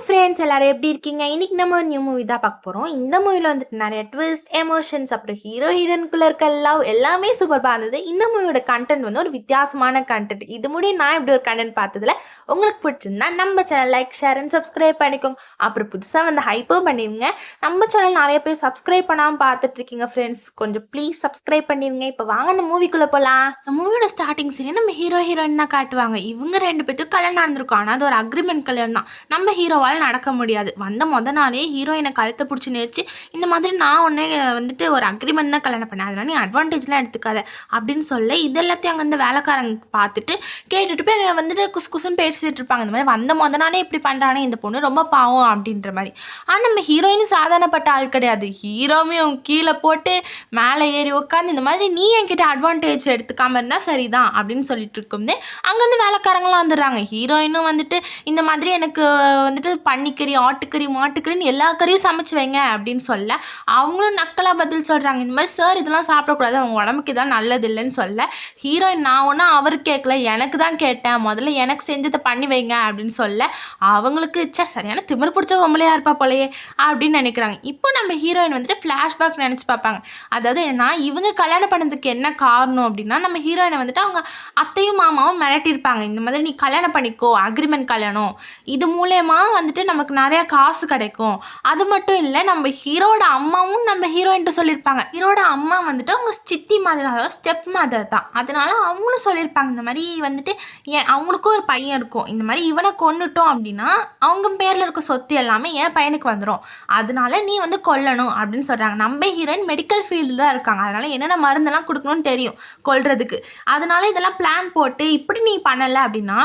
Hi friends எல்லாரும் எப்படி இருக்கீங்க? இன்னைக்கு நம்ம ஒரு நியூ மூவி தான் பார்க்க போகிறோம் இந்த மூவியில் வந்துட்டு நிறைய ட்விஸ்ட் எமோஷன்ஸ் அப்புறம் ஹீரோ ஹீரோனுக்குள்ள இருக்க லவ் எல்லாமே சூப்பராக இருந்தது. இந்த மூவியோட கண்டென்ட் வந்து ஒரு வித்தியாசமான கண்டென்ட் இது முடியும் நான் இப்படி ஒரு கண்டென்ட் பார்த்ததில் உங்களுக்கு பிடிச்சிருந்தா நம்ம channel like share and subscribe பண்ணிக்கோங்க. அப்புறம் புதுசாக வந்து ஹைப்பும் பண்ணிடுங்க நம்ம சேனல் நிறைய பேர் சப்ஸ்கிரைப் பண்ணாமல் பார்த்துட்டு இருக்கீங்க ஃப்ரெண்ட்ஸ் கொஞ்சம் ப்ளீஸ் சப்ஸ்கிரைப் பண்ணிடுங்க இப்போ வாங்க நம்ம மூவிக்குள்ளே போகலாம் இந்த மூவியோட ஸ்டார்டிங் சரி நம்ம ஹீரோ ஹீரோயின் தான் காட்டுவாங்க. இவங்க ரெண்டு பேத்துக்கும் கல்யாணம் நடந்திருக்கும். ஆனால் அது ஒரு அக்ரிமெண்ட் கல்யாணம் தான். நம்ம ஹீரோவால் நடக்க முடியாது. வந்த முத நாளே ஹீரோயினை கழுத்தை பிடிச்சி நேரிச்சு இந்த மாதிரி நான் உன்னை வந்துட்டு ஒரு அக்ரிமெண்ட் தான் கல்யாணம் பண்ணேன். அதெல்லாம் நீ அட்வான்டேஜ்லாம் எடுத்துக்காத. அப்படின்னு சொல்ல இது எல்லாத்தையும் அங்கே இந்த வேலைக்காரங்க பார்த்துட்டு கேட்டுட்டு போய் வந்துட்டு குசு குசுன்னு பேசிட்டு இருப்பாங்க. இந்த மாதிரி வந்த முத நாளே இப்படி பண்ணுறானே இந்த பொண்ணு ரொம்ப பாவம் அப்படின்ற மாதிரி. ஆனால் நம்ம ஹீரோயின் சாதாரணப்பட்ட ஆள் கிடையாது. ஹீரோவையும் கீழே போட்டு மேலே ஏறி உட்காந்து இந்த மாதிரி நீ என்கிட்ட அட்வான்டேஜ் எடுத்துக்காம இருந்தால் சரிதான் அப்படின்னு சொல்லிட்டு இருக்கும்போது அங்கேருந்து வேலைக்காரங்களாம் வந்துடுறாங்க. ஹீரோயினும் வந்துட்டு இந்த மாதிரி எனக்கு வந்துட்டு பன்னிக்கறி ஆட்டுக்கறி மாட்டுக்கறின்னு எல்லா கறியும் சமைச்சு வைங்க அப்படின்னு சொல்ல. அவங்களும் நக்கலாக பதில் சொல்கிறாங்க இந்த மாதிரி சார் இதெல்லாம் சாப்பிடக்கூடாது. அவங்க உடம்புக்கு இதான் நல்லது இல்லைன்னு சொல்ல. ஹீரோயின் நான் ஒன்றும் அவர் கேட்கல எனக்கு தான் கேட்டேன். முதல்ல எனக்கு செஞ்சதை பண்ணி வைங்க. அப்படின்னு சொல்ல. அவங்களுக்கு ச்சே சரியான திமிர் பிடிச்ச பொம்பளையாக இருப்பா போலையே. அப்படின்னு நினைக்கிறாங்க. இப்போ நம்ம ஹீரோயின் வந்துட்டு ஃப்ளாஷ்பேக் நினச்சி பார்ப்பாங்க. அதாவது என்னன்னா இவங்க கல்யாணம் பண்ணதுக்கு என்ன காரணம் அப்படின்னா நம்ம ஹீரோயினை வந்துட்டு அவங்க அத்தையும் மாமாவும் மிரட்டியிருப்பாங்க. இந்த மாதிரி நீ கல்யாணம் பண்ணிக்கோ. அக்ரிமெண்ட் கல்யாணம். இது மூலயமா வந்துட்டு நமக்கு நிறைய காசு கிடைக்கும். அது மட்டும் இல்லை நம்ம ஹீரோட அம்மாவும் நம்ம ஹீரோயின்ட்டு சொல்லியிருப்பாங்க. ஹீரோட அம்மா வந்துட்டு அவங்க சித்தி மாதிரி அதாவது ஸ்டெப் மதர் தான். அதனால அவங்களும் சொல்லியிருப்பாங்க இந்த மாதிரி வந்துட்டு என் அவங்களுக்கும் ஒரு பையன் இருக்கும். இந்த மாதிரி இவனை கொண்டுட்டோம் அப்படின்னா அவங்க பேரில் இருக்க சொத்து எல்லாமே என் பையனுக்கு வந்துடும் அதனால நீ வந்து கொல்லணும் அப்படின்னு சொல்கிறாங்க நம்ம ஹீரோயின் மெடிக்கல் ஃபீல்டில் தான் இருக்காங்க. அதனால என்னென்ன மருந்தெல்லாம் கொடுக்கணும்னு தெரியும் கொல்றதுக்கு. அதனால இதெல்லாம் பிளான் போட்டு இப்படி நீ பண்ணலை அப்படின்னா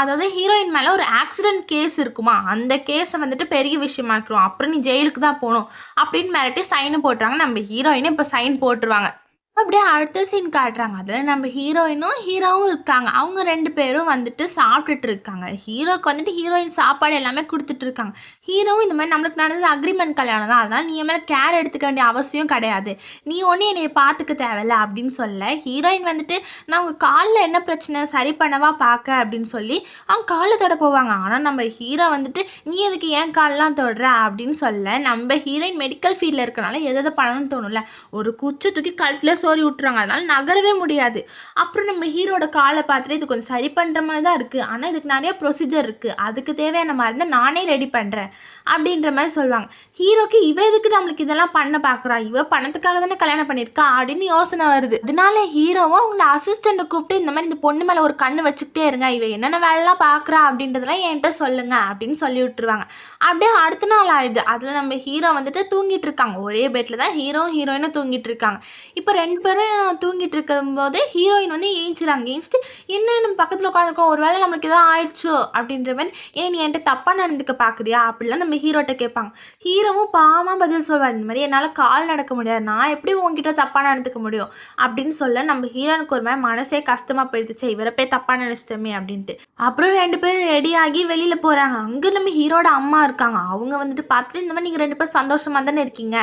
அதாவது ஹீரோயின் மேலே ஒரு ஆக்சிடென்ட் கேஸ் இருக்குமா? அந்த கேஸை வந்துட்டு பெரிய விஷயமா இருக்கிறோம் அப்புறம் நீ ஜெயிலுக்கு தான் போகணும். அப்படின்னு மிரட்டி சைனு போட்டுறாங்க. நம்ம ஹீரோயினும் இப்போ சைன் போட்டுருவாங்க. அப்படியே அடுத்த சீன் காட்டுறாங்க. அதில் நம்ம ஹீரோயினும் ஹீரோவும் இருக்காங்க. அவங்க ரெண்டு பேரும் வந்துட்டு சாப்பிட்டுட்டு இருக்காங்க. ஹீரோக்கு வந்துட்டு ஹீரோயின் சாப்பாடு எல்லாமே கொடுத்துட்டு இருக்காங்க. ஹீரோவும் இந்த மாதிரி நம்மளுக்கு நடந்தது அக்ரிமெண்ட் கல்யாணம் தான். அதனால் நீ மேலே கேர் எடுத்துக்க வேண்டிய அவசியம் கிடையாது. நீ ஒன்றும் என்னை பார்த்துக்க தேவையில்ல அப்படின்னு சொல்ல ஹீரோயின் வந்துட்டு நான் உங்கள் காலில் என்ன பிரச்சனை? சரி பண்ணவா பார்க்க அப்படின்னு சொல்லி அவங்க காலில் தொட போவாங்க. ஆனால் நம்ம ஹீரோ வந்துட்டு நீ எதுக்கு ஏன் கால்லாம் தொடுற? அப்படின்னு சொல்ல நம்ம ஹீரோயின் மெடிக்கல் ஃபீல்டில் இருக்கனால எதை எதை பண்ணணும்னு தோணும்ல. ஒரு குச்சி தூக்கி கழுத்தில் சோறி விட்டுறாங்க அதனால நகரவே முடியாது. அப்புறம் நம்ம ஹீரோட காலை பார்த்துட்டு இது கொஞ்சம் சரி பண்ணுற மாதிரி தான் இருக்குது ஆனால் இதுக்கு நிறைய ப்ரொசீஜர் இருக்குது அதுக்கு தேவையான மாதிரி இருந்தால் நானே ரெடி பண்ணுறேன் அப்படின்ற மாதிரி சொல்லுவாங்க. ஹீரோக்கு இவ எதுக்கு நம்மளுக்கு இதெல்லாம் பண்ண பார்க்குறா? இவ பணத்துக்காக தானே கல்யாணம் பண்ணியிருக்கா? அப்படின்னு யோசனை வருது. அதனால ஹீரோவும் அவங்கள அசிஸ்டண்ட்டை கூப்பிட்டு இந்த மாதிரி இந்த பொண்ணு மேலே ஒரு கண்ணு வச்சுக்கிட்டே இருங்க. இவ என்னென்ன வேலைலாம் பார்க்குறா அப்படின்றதெல்லாம் என்கிட்ட சொல்லுங்க அப்படின்னு சொல்லி விட்டுருவாங்க. அப்படியே அடுத்த நாள் ஆயிடுது. அதில் நம்ம ஹீரோ வந்துட்டு தூங்கிட்டு இருக்காங்க. ஒரே பெட்டில் தான் ஹீரோ ஹீரோயினும் தூங்கிட்டு இருக்காங்க. இப்போ ரெண்டு பேரும் தூங்கிட்டு இருக்கும்போது ஹீரோயின் வந்து ஏஞ்சிறாங்க. ஏஞ்சிட்டு என்ன நம்ம பக்கத்தில் உட்காந்துருக்கோம் ஒரு வேளை நம்மளுக்கு ஏதோ ஆயிடுச்சோ அப்படின்ற மாதிரி ஏன் நீ என்கிட்ட தப்பாக நடந்துக்க பார்க்குறியா அப்படிலாம் நம்ம ஹீரோட்ட கேட்பாங்க. ஹீரோவும் பாவமாக பதில் சொல்வார். இந்த மாதிரி என்னால் கால் நடக்க முடியாது. நான் எப்படி உங்ககிட்ட தப்பாக நடந்துக்க முடியும்? அப்படின்னு சொல்ல நம்ம ஹீரோனுக்கு ஒரு மாதிரி மனசே கஷ்டமாக போயிடுச்சு இவரை போய் தப்பாக நினச்சிட்டோமே அப்படின்ட்டு. அப்புறம் ரெண்டு பேரும் ரெடி ஆகி வெளியில் போகிறாங்க அங்கே நம்ம ஹீரோட அம்மா இருக்காங்க. அவங்க வந்துட்டு பார்த்துட்டு இந்த மாதிரி நீங்கள் ரெண்டு பேரும் சந்தோஷமாக தானே இருக்கீங்க?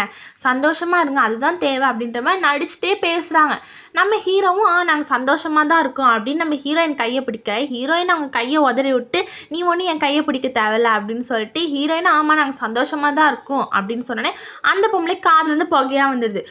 சந்தோஷமாக இருங்க. அதுதான் தேவை அப்படின்ற மாதிரி நடிச்சுட்டே பேசுகிறாங்க நம்ம ஹீரோவும் ஆ நாங்கள் சந்தோஷமாக தான் இருக்கோம் அப்படின்னு நம்ம ஹீரோயின் கையை பிடிக்க ஹீரோயின் அவங்க கையை உதறி விட்டு நீ ஒன்றும் என் கையை பிடிக்க தேவையில்ல அப்படின்னு சொல்லிட்டு ஹீரோயின் ஆமாம் நாங்கள் சந்தோஷமாக தான் இருக்கோம் அப்படின்னு சொன்னோன்னே அந்த பொம்பளை காதுலேருந்து புகையாக வந்துடுது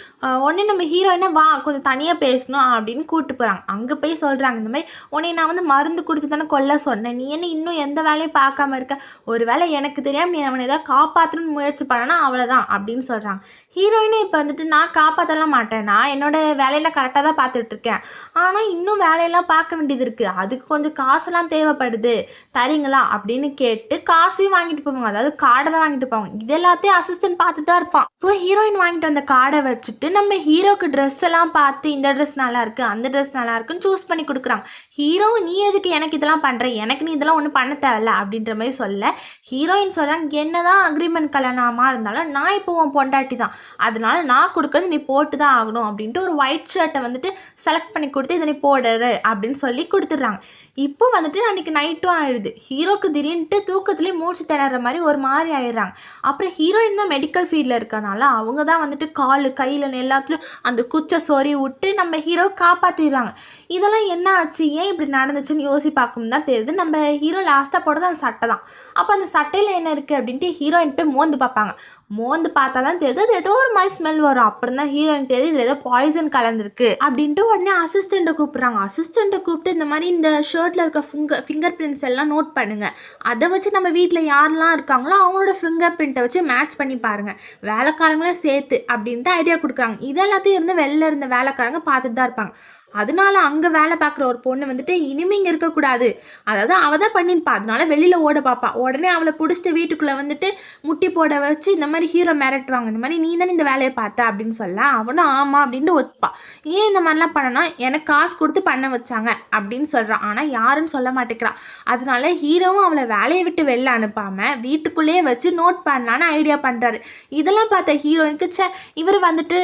உடனே நம்ம ஹீரோயினை வா கொஞ்சம் தனியாக பேசணும் அப்படின்னு கூப்பிட்டு போகிறாங்க அங்கே போய் சொல்கிறாங்க இந்த மாதிரி உன்னை நான் வந்து மருந்து கொடுத்து தானே கொல்ல சொன்னேன். நீ என்ன இன்னும் எந்த வேலையும் பார்க்காம இருக்க? ஒரு வேளை எனக்கு தெரியாமல் நீ அவனை ஏதாவது காப்பாற்றணும்னு முயற்சி பண்ணனா அவ்வளோதான் அப்படின்னு சொல்கிறாங்க ஹீரோயினை இப்போ வந்துட்டு நான் காப்பாற்றலாம் மாட்டேன். நான் என்னோட வேலையில் கரெக்டாக தான் பார்த்துட்டு இருக்கேன் ஆனால் இன்னும் வேலையெல்லாம் பார்க்க வேண்டியது இருக்குது அதுக்கு கொஞ்சம் காசெல்லாம் தேவைப்படுது. தரீங்களா? அப்படின்னு கேட்டு காசையும் வாங்கிட்டு போவாங்க. அதாவது கார்டை தான் வாங்கிட்டு போவாங்க. இது எல்லாத்தையும் அசிஸ்டன்ட் பார்த்துட்டு தான் இருப்பான். இப்போ ஹீரோயின் வாங்கிட்டு வந்த கார்டை வச்சுட்டு நம்ம ஹீரோக்கு ட்ரெஸ் எல்லாம் பார்த்து இந்த ட்ரெஸ் நல்லா இருக்கு அந்த ட்ரெஸ் நல்லா இருக்குன்னு சூஸ் பண்ணி கொடுக்குறாங்க. ஹீரோ நீ எதுக்கு எனக்கு இதெல்லாம் பண்ணுற எனக்கு நீ இதெல்லாம் ஒன்றும் பண்ண தேவையில்ல அப்படின்ற மாதிரி சொல்ல ஹீரோயின் சொல்கிறாங்க என்னதான் அக்ரிமெண்ட் கல்யாணமாக இருந்தாலும் நான் இப்போ உன் பொண்டாட்டி தான் அதனால நான் கொடுக்கறது நீ போட்டு தான் ஆகணும். அப்படின்ட்டு ஒரு ஒயிட் ஷர்ட்டை வந்து வந்துட்டு செலக்ட் பண்ணி கொடுத்து இதனை போடுற அப்படின்னு சொல்லி கொடுத்துட்றாங்க. இப்போ வந்துட்டு அன்றைக்கி நைட்டும் ஆயிடுது. ஹீரோக்கு திடீர்னுட்டு தூக்கத்துலேயே மூச்சு திணற மாதிரி ஒரு மாதிரி ஆயிடுறாங்க. அப்புறம் ஹீரோயின் தான் மெடிக்கல் ஃபீல்டில் இருக்கனால அவங்க தான் வந்துட்டு கால் கையில் எல்லாத்துலையும் அந்த குச்சை சொறி விட்டு நம்ம ஹீரோ காப்பாற்றிடுறாங்க இதெல்லாம் என்ன ஆச்சு? ஏன் இப்படி நடந்துச்சுன்னு யோசி பார்க்கும் தான் தெரியுது. நம்ம ஹீரோ லாஸ்ட்டாக போடுறது அந்த சட்டை தான். அப்போ அந்த சட்டையில் என்ன இருக்குது அப்படின்ட்டு ஹீரோயின் போய் மோந்து பார்ப்பாங்க. மோந்து பார்த்தா தான் தெரியுது அது ஏதோ ஒரு மாதிரி ஸ்மெல் வரும். அப்புறம் தான் ஹீரோயின் தெரியுது இதில் ஏதோ பாய்சன் கலந்துருக்கு அப்படின்ட்டு உடனே அசிஸ்டண்ட்டை கூப்பிட்றாங்க. அசிஸ்டண்ட்டை கூப்பிட்டு இந்த மாதிரி இந்த ஷர்ட்டில் இருக்க ஃபிங்கர் ஃபிங்கர் பிரிண்ட்ஸ் எல்லாம் நோட் பண்ணுங்கள் அதை வச்சு நம்ம வீட்டில் யாரெல்லாம் இருக்காங்களோ அவங்களோட ஃபிங்கர் பிரிண்ட்டை வச்சு மேட்ச் பண்ணி பாருங்கள் வேலைக்காரங்களும் சேர்த்து அப்படின்ட்டு ஐடியா கொடுக்குறாங்க. இதெல்லாத்தையும் இருந்து வெளில இருந்த வேலைக்காரங்க பார்த்துட்டு தான் இருப்பாங்க. அதனால அங்கே வேலை பார்க்குற ஒரு பொண்ணு வந்துட்டு இனிமே இங்கே இருக்கக்கூடாது அதாவது அவள் தான் பண்ணியிருப்பா அதனால வெளியில் ஓட பார்ப்பா உடனே அவளை பிடிச்சிட்டு வீட்டுக்குள்ளே வந்துட்டு முட்டி போட வச்சு இந்த மாதிரி ஹீரோ மிரட்டுவாங்க. இந்த மாதிரி நீ தானே இந்த வேலையை பார்த்த அப்படின்னு சொல்ல அவனும் ஆமாம் அப்படின்ட்டு ஒத்துப்பா. ஏன் இந்த மாதிரிலாம் பண்ணனா எனக்கு காசு கொடுத்து பண்ண வச்சாங்க அப்படின்னு சொல்கிறான் ஆனால் யாருன்னு சொல்ல மாட்டேங்கிறான் அதனால ஹீரோவும் அவளை வேலையை விட்டு வெளில அனுப்பாமல் வீட்டுக்குள்ளேயே வச்சு நோட் பண்ணலான்னு ஐடியா பண்ணுறாரு இதெல்லாம் பார்த்த ஹீரோயினுக்கு சே இவர் வந்துட்டு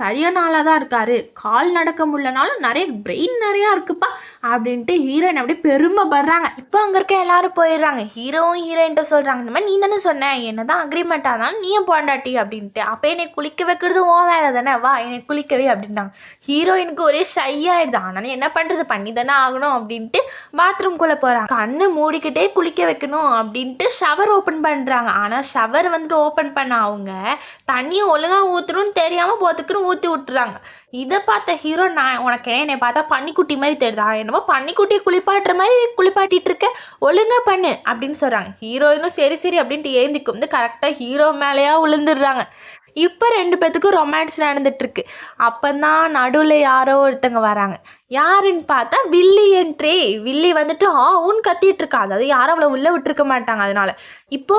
சரியான ஆளாக தான் இருக்காரு. கால் நடக்க முடியலனாலும் நிறைய பிரெயின் நிறையா இருக்குப்பா அப்படின்ட்டு ஹீரோயின் அப்படியே பெருமைப்படுறாங்க. இப்போ அங்கே இருக்க எல்லாரும் போயிடுறாங்க. ஹீரோவும் ஹீரோயின்ட்ட சொல்கிறாங்க இந்த மாதிரி நீ தானே சொன்ன என்ன தான் அக்ரிமெண்ட் ஆனாலும் நீயும் போண்டாட்டி அப்படின்ட்டு. அப்போ என்னை குளிக்க வைக்கிறது ஓ வேலை தானே வா என்னை குளிக்கவே அப்படின்ட்டாங்க ஹீரோயினுக்கு ஒரே ஷை ஆயிடுது. ஆனாலும் என்ன பண்ணுறது பண்ணி தானே ஆகணும் அப்படின்ட்டு பாத்ரூம்குள்ளே போகிறாங்க கண்ணு மூடிக்கிட்டே குளிக்க வைக்கணும் அப்படின்ட்டு ஷவர் ஓப்பன் பண்ணுறாங்க ஆனால் ஷவர் வந்துட்டு ஓப்பன் பண்ண அவங்க தண்ணியை ஒழுங்காக ஊற்றணும்னு தெரியாமல் போத்துக்குன்னு ஊற்றி விட்டுறாங்க. இதை பார்த்த ஹீரோ நான் உனக்கு என்னை பார்த்தா பன்னிக்குட்டி மாதிரி தெரியுதா. என்னமோ பன்னிக்குட்டி குளிப்பாட்டுற மாதிரி குளிப்பாட்டிட்டு இருக்க. ஒழுங்காக பண்ணு அப்படின்னு சொல்கிறாங்க ஹீரோயினும் சரி சரி அப்படின்ட்டு ஏந்திக்கும். வந்து கரெக்டாக ஹீரோ மேலேயா விழுந்துடுறாங்க. இப்போ ரெண்டு பேர்த்துக்கும் ரொமான்ஸ் நடந்துட்டுருக்கு. அப்போ தான் நடுவில் யாரோ ஒருத்தங்க வராங்க. யாருன்னு பார்த்தா வில்லி என்ட்ரே வில்லி வந்துட்டு ஆ உன் கத்திட்டு இருக்கா. அதாவது யாரும் அவளை உள்ளே விட்டுருக்க மாட்டாங்க அதனால. இப்போ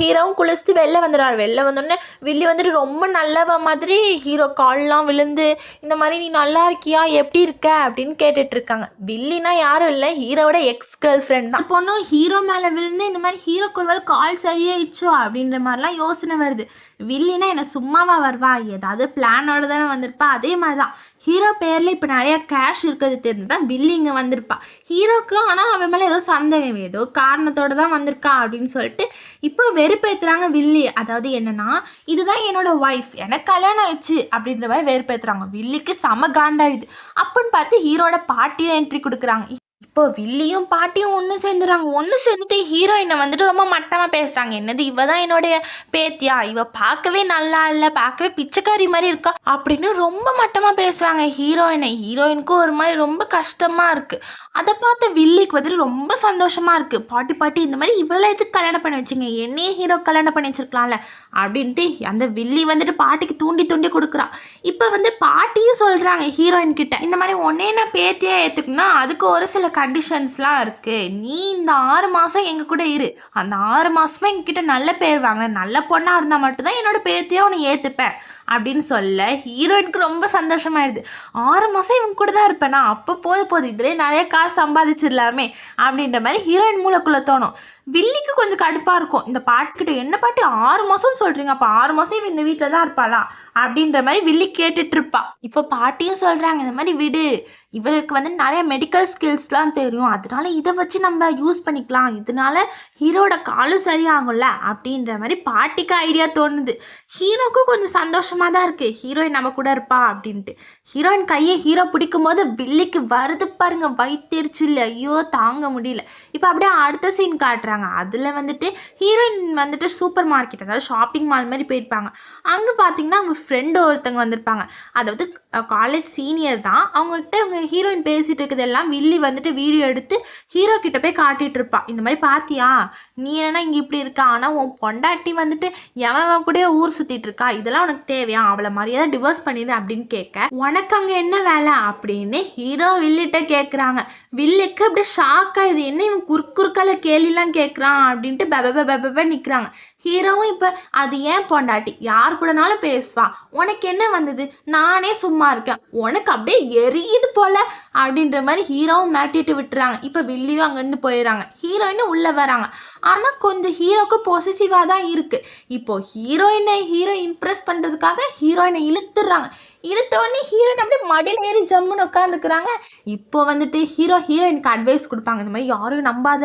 ஹீரோவும் குளிச்சுட்டு வெளில வந்துடுறாரு வெளில வந்தோடனே வில்லி வந்துட்டு ரொம்ப நல்லவ மாதிரி ஹீரோ கால்லாம் விழுந்து இந்த மாதிரி நீ நல்லா இருக்கியா? எப்படி இருக்க? அப்படின்னு கேட்டுட்டு இருக்காங்க. வில்லினா யாரும் இல்லை. ஹீரோவோட எக்ஸ் கேர்ள் ஃப்ரெண்ட் தான். பொண்ணும் ஹீரோ மேலே விழுந்து இந்த மாதிரி ஹீரோக்கு குருவால் கால் சரியாயிடுச்சோ அப்படின்ற மாதிரிலாம் யோசனை வருது. வில்லினா என்ன சும்மாவா வருவா? ஏதாவது பிளானோட தானே வந்திருப்பா? அதே மாதிரி தான் ஹீரோ பேரில் இப்போ நிறைய கேஷ் இருக்கிறது தெரிஞ்சு தான் வில்லி இங்கே வந்திருப்பா. ஹீரோக்கு ஆனால் அவன் மேலே ஏதோ சந்தேகம் ஏதோ காரணத்தோட தான் வந்திருக்கா அப்படின்னு சொல்லிட்டு இப்போ வெறுப்பேற்றுறாங்க வில்லி. அதாவது என்னன்னா இதுதான் என்னோட ஒய்ஃப் எனக்கு கல்யாணம் ஆயிடுச்சு அப்படின்ற மாதிரி வெறுப்பேற்றுறாங்க வில்லிக்கு செம காண்டாயிடுது. அப்படின்னு பார்த்து ஹீரோட பாட்டியும் என்ட்ரி கொடுக்குறாங்க. இப்போ வில்லியும் பாட்டியும் ஒன்று சேர்ந்துறாங்க. ஒன்று சேர்ந்துட்டு ஹீரோயினை வந்துட்டு ரொம்ப மட்டமாக பேசுகிறாங்க என்னது இவ தான் என்னுடைய பேத்தியா? இவ பார்க்கவே நல்லா இல்லை பார்க்கவே பிச்சைக்காரி மாதிரி இருக்கா? அப்படின்னு ரொம்ப மட்டமாக பேசுவாங்க ஹீரோயினை ஹீரோயினுக்கும் ஒரு மாதிரி ரொம்ப கஷ்டமாக இருக்குது அதை பார்த்த வில்லிக்கு வந்துட்டு ரொம்ப சந்தோஷமாக இருக்குது பாட்டி பாட்டி இந்த மாதிரி இவளை எதுக்கு கல்யாணம் பண்ணி வச்சுங்க? என்னையே ஹீரோ கல்யாணம் பண்ணி வச்சிருக்கலாம்ல? அப்படின்ட்டு அந்த வில்லி வந்துட்டு பாட்டிக்கு தூண்டி தூண்டி கொடுக்குறா. இப்போ வந்து பாட்டியும் சொல்கிறாங்க ஹீரோயின் கிட்ட இந்த மாதிரி ஒன்னே நான் பேத்தியாக ஏற்றுக்குன்னா அதுக்கு ஒரு சில கண்டிஷன்ஸ்லாம் இருக்குது நீ இந்த ஆறு மாதம் எங்கள் கூட இரு. அந்த ஆறு மாதமே எங்ககிட்ட நல்ல பேர் வாங்க நல்ல பொண்ணாக இருந்தால் மட்டும்தான் என்னோடய பேத்தியாக உன்னை ஏற்றுப்பேன் அப்படின்னு சொல்ல ஹீரோயினுக்கு ரொம்ப சந்தோஷமாயிடுது. ஆறு மாதம் இவன் கூட தான் இருப்பேனா? அப்போ போது போது இதிலே நிறைய காசு சம்பாதிச்சிடலாமே அப்படின்ற மாதிரி ஹீரோயின் மூளைக்குள்ளே தோணும். வில்லிக்கு கொஞ்சம் கடுப்பாக இருக்கும். இந்த பாட்டுக்கிட்ட என்ன பாட்டு? ஆறு மாதம்னு சொல்கிறீங்க அப்போ ஆறு மாதம் இவன் இந்த வீட்டில் தான் இருப்பாளா? அப்படின்ற மாதிரி வில்லி கேட்டுட்ருப்பா இப்போ பாட்டியும் சொல்கிறாங்க இந்த மாதிரி விடு. இவளுக்கு வந்து நிறைய மெடிக்கல் ஸ்கில்ஸ்லாம் தெரியும். அதனால இதை வச்சு நம்ம யூஸ் பண்ணிக்கலாம். இதனால ஹீரோட காலும் சரியாகும்ல? அப்படின்ற மாதிரி பாட்டிக்கு ஐடியா தோணுது. ஹீரோக்கும் கொஞ்சம் சந்தோஷமாக தான் இருக்குது ஹீரோயின் நம்ம கூட இருப்பா அப்படின்ட்டு. ஹீரோயின் கையை ஹீரோ பிடிக்கும் போது வில்லிக்கு வருது பாருங்க வயிற்றுச்சில் ஐயோ தாங்க முடியல. இப்போ அப்படியே அடுத்த சீன் காட்டுறாங்க. அதில் வந்துட்டு ஹீரோயின் வந்துட்டு சூப்பர் மார்க்கெட் அதாவது ஷாப்பிங் மால் மாதிரி போயிருப்பாங்க. அங்கே பார்த்தீங்கன்னா அவங்க ஃப்ரெண்டு ஒருத்தவங்க வந்திருப்பாங்க. அதாவது காலேஜ் சீனியர் தான். அவங்கள்ட்ட அவங்க ஹீரோயின் பேசிகிட்டு இருக்கிறதெல்லாம் வில்லி வந்துட்டு வீடியோ எடுத்து ஹீரோ கிட்ட போய் காட்டிகிட்டு இருப்பான் இந்த மாதிரி பார்த்தியா நீ என்னன்னா இங்கே இப்படி இருக்கா. ஆனால் உன் பொண்டாட்டி வந்துட்டு எவன் கூட ஊர் சுற்றிட்டு இருக்கா இதெல்லாம் உனக்கு தேவையா? அவளை மரியாதை டிவோர்ஸ் பண்ணிடு அப்படின்னு கேட்க உனக்கு அங்கே என்ன வேலை? அப்படின்னு ஹீரோ வில்லிட்ட கேட்குறாங்க வில்லுக்கு அப்படியே ஷாக் இது என்ன இவன் குறுக்குறுக்கால குறுக்கால கேலிலாம் கேட்குறான் அப்படின்ட்டு பெப பெப நிற்கிறாங்க ஹீரோவும் இப்போ அது ஏன் பொண்டாட்டி? யார் கூடனாலும் பேசுவா. உனக்கு என்ன வந்தது? நானே சும்மா இருக்கேன். உனக்கு அப்படியே எரியுது போல அப்படின்ற மாதிரி ஹீரோவும் மாட்டிட்டு விட்டுறாங்க. இப்போ வில்லியும் அங்கேருந்து போயிடுறாங்க. ஹீரோயினும் உள்ளே வராங்க. ஆனால் கொஞ்சம் ஹீரோக்கு பொசிசிவாக தான் இருக்குது இப்போது ஹீரோயினை ஹீரோ இம்ப்ரெஸ் பண்ணுறதுக்காக ஹீரோயினை இழுத்துடுறாங்க. இழுத்தோடனே ஹீரோயின் அப்படியே மடியில் ஏறி ஜம்முன்னு உட்காந்துக்கிறாங்க இப்போ வந்துட்டு ஹீரோ ஹீரோயினுக்கு அட்வைஸ் கொடுப்பாங்க. இந்த மாதிரி யாரையும் நம்பாத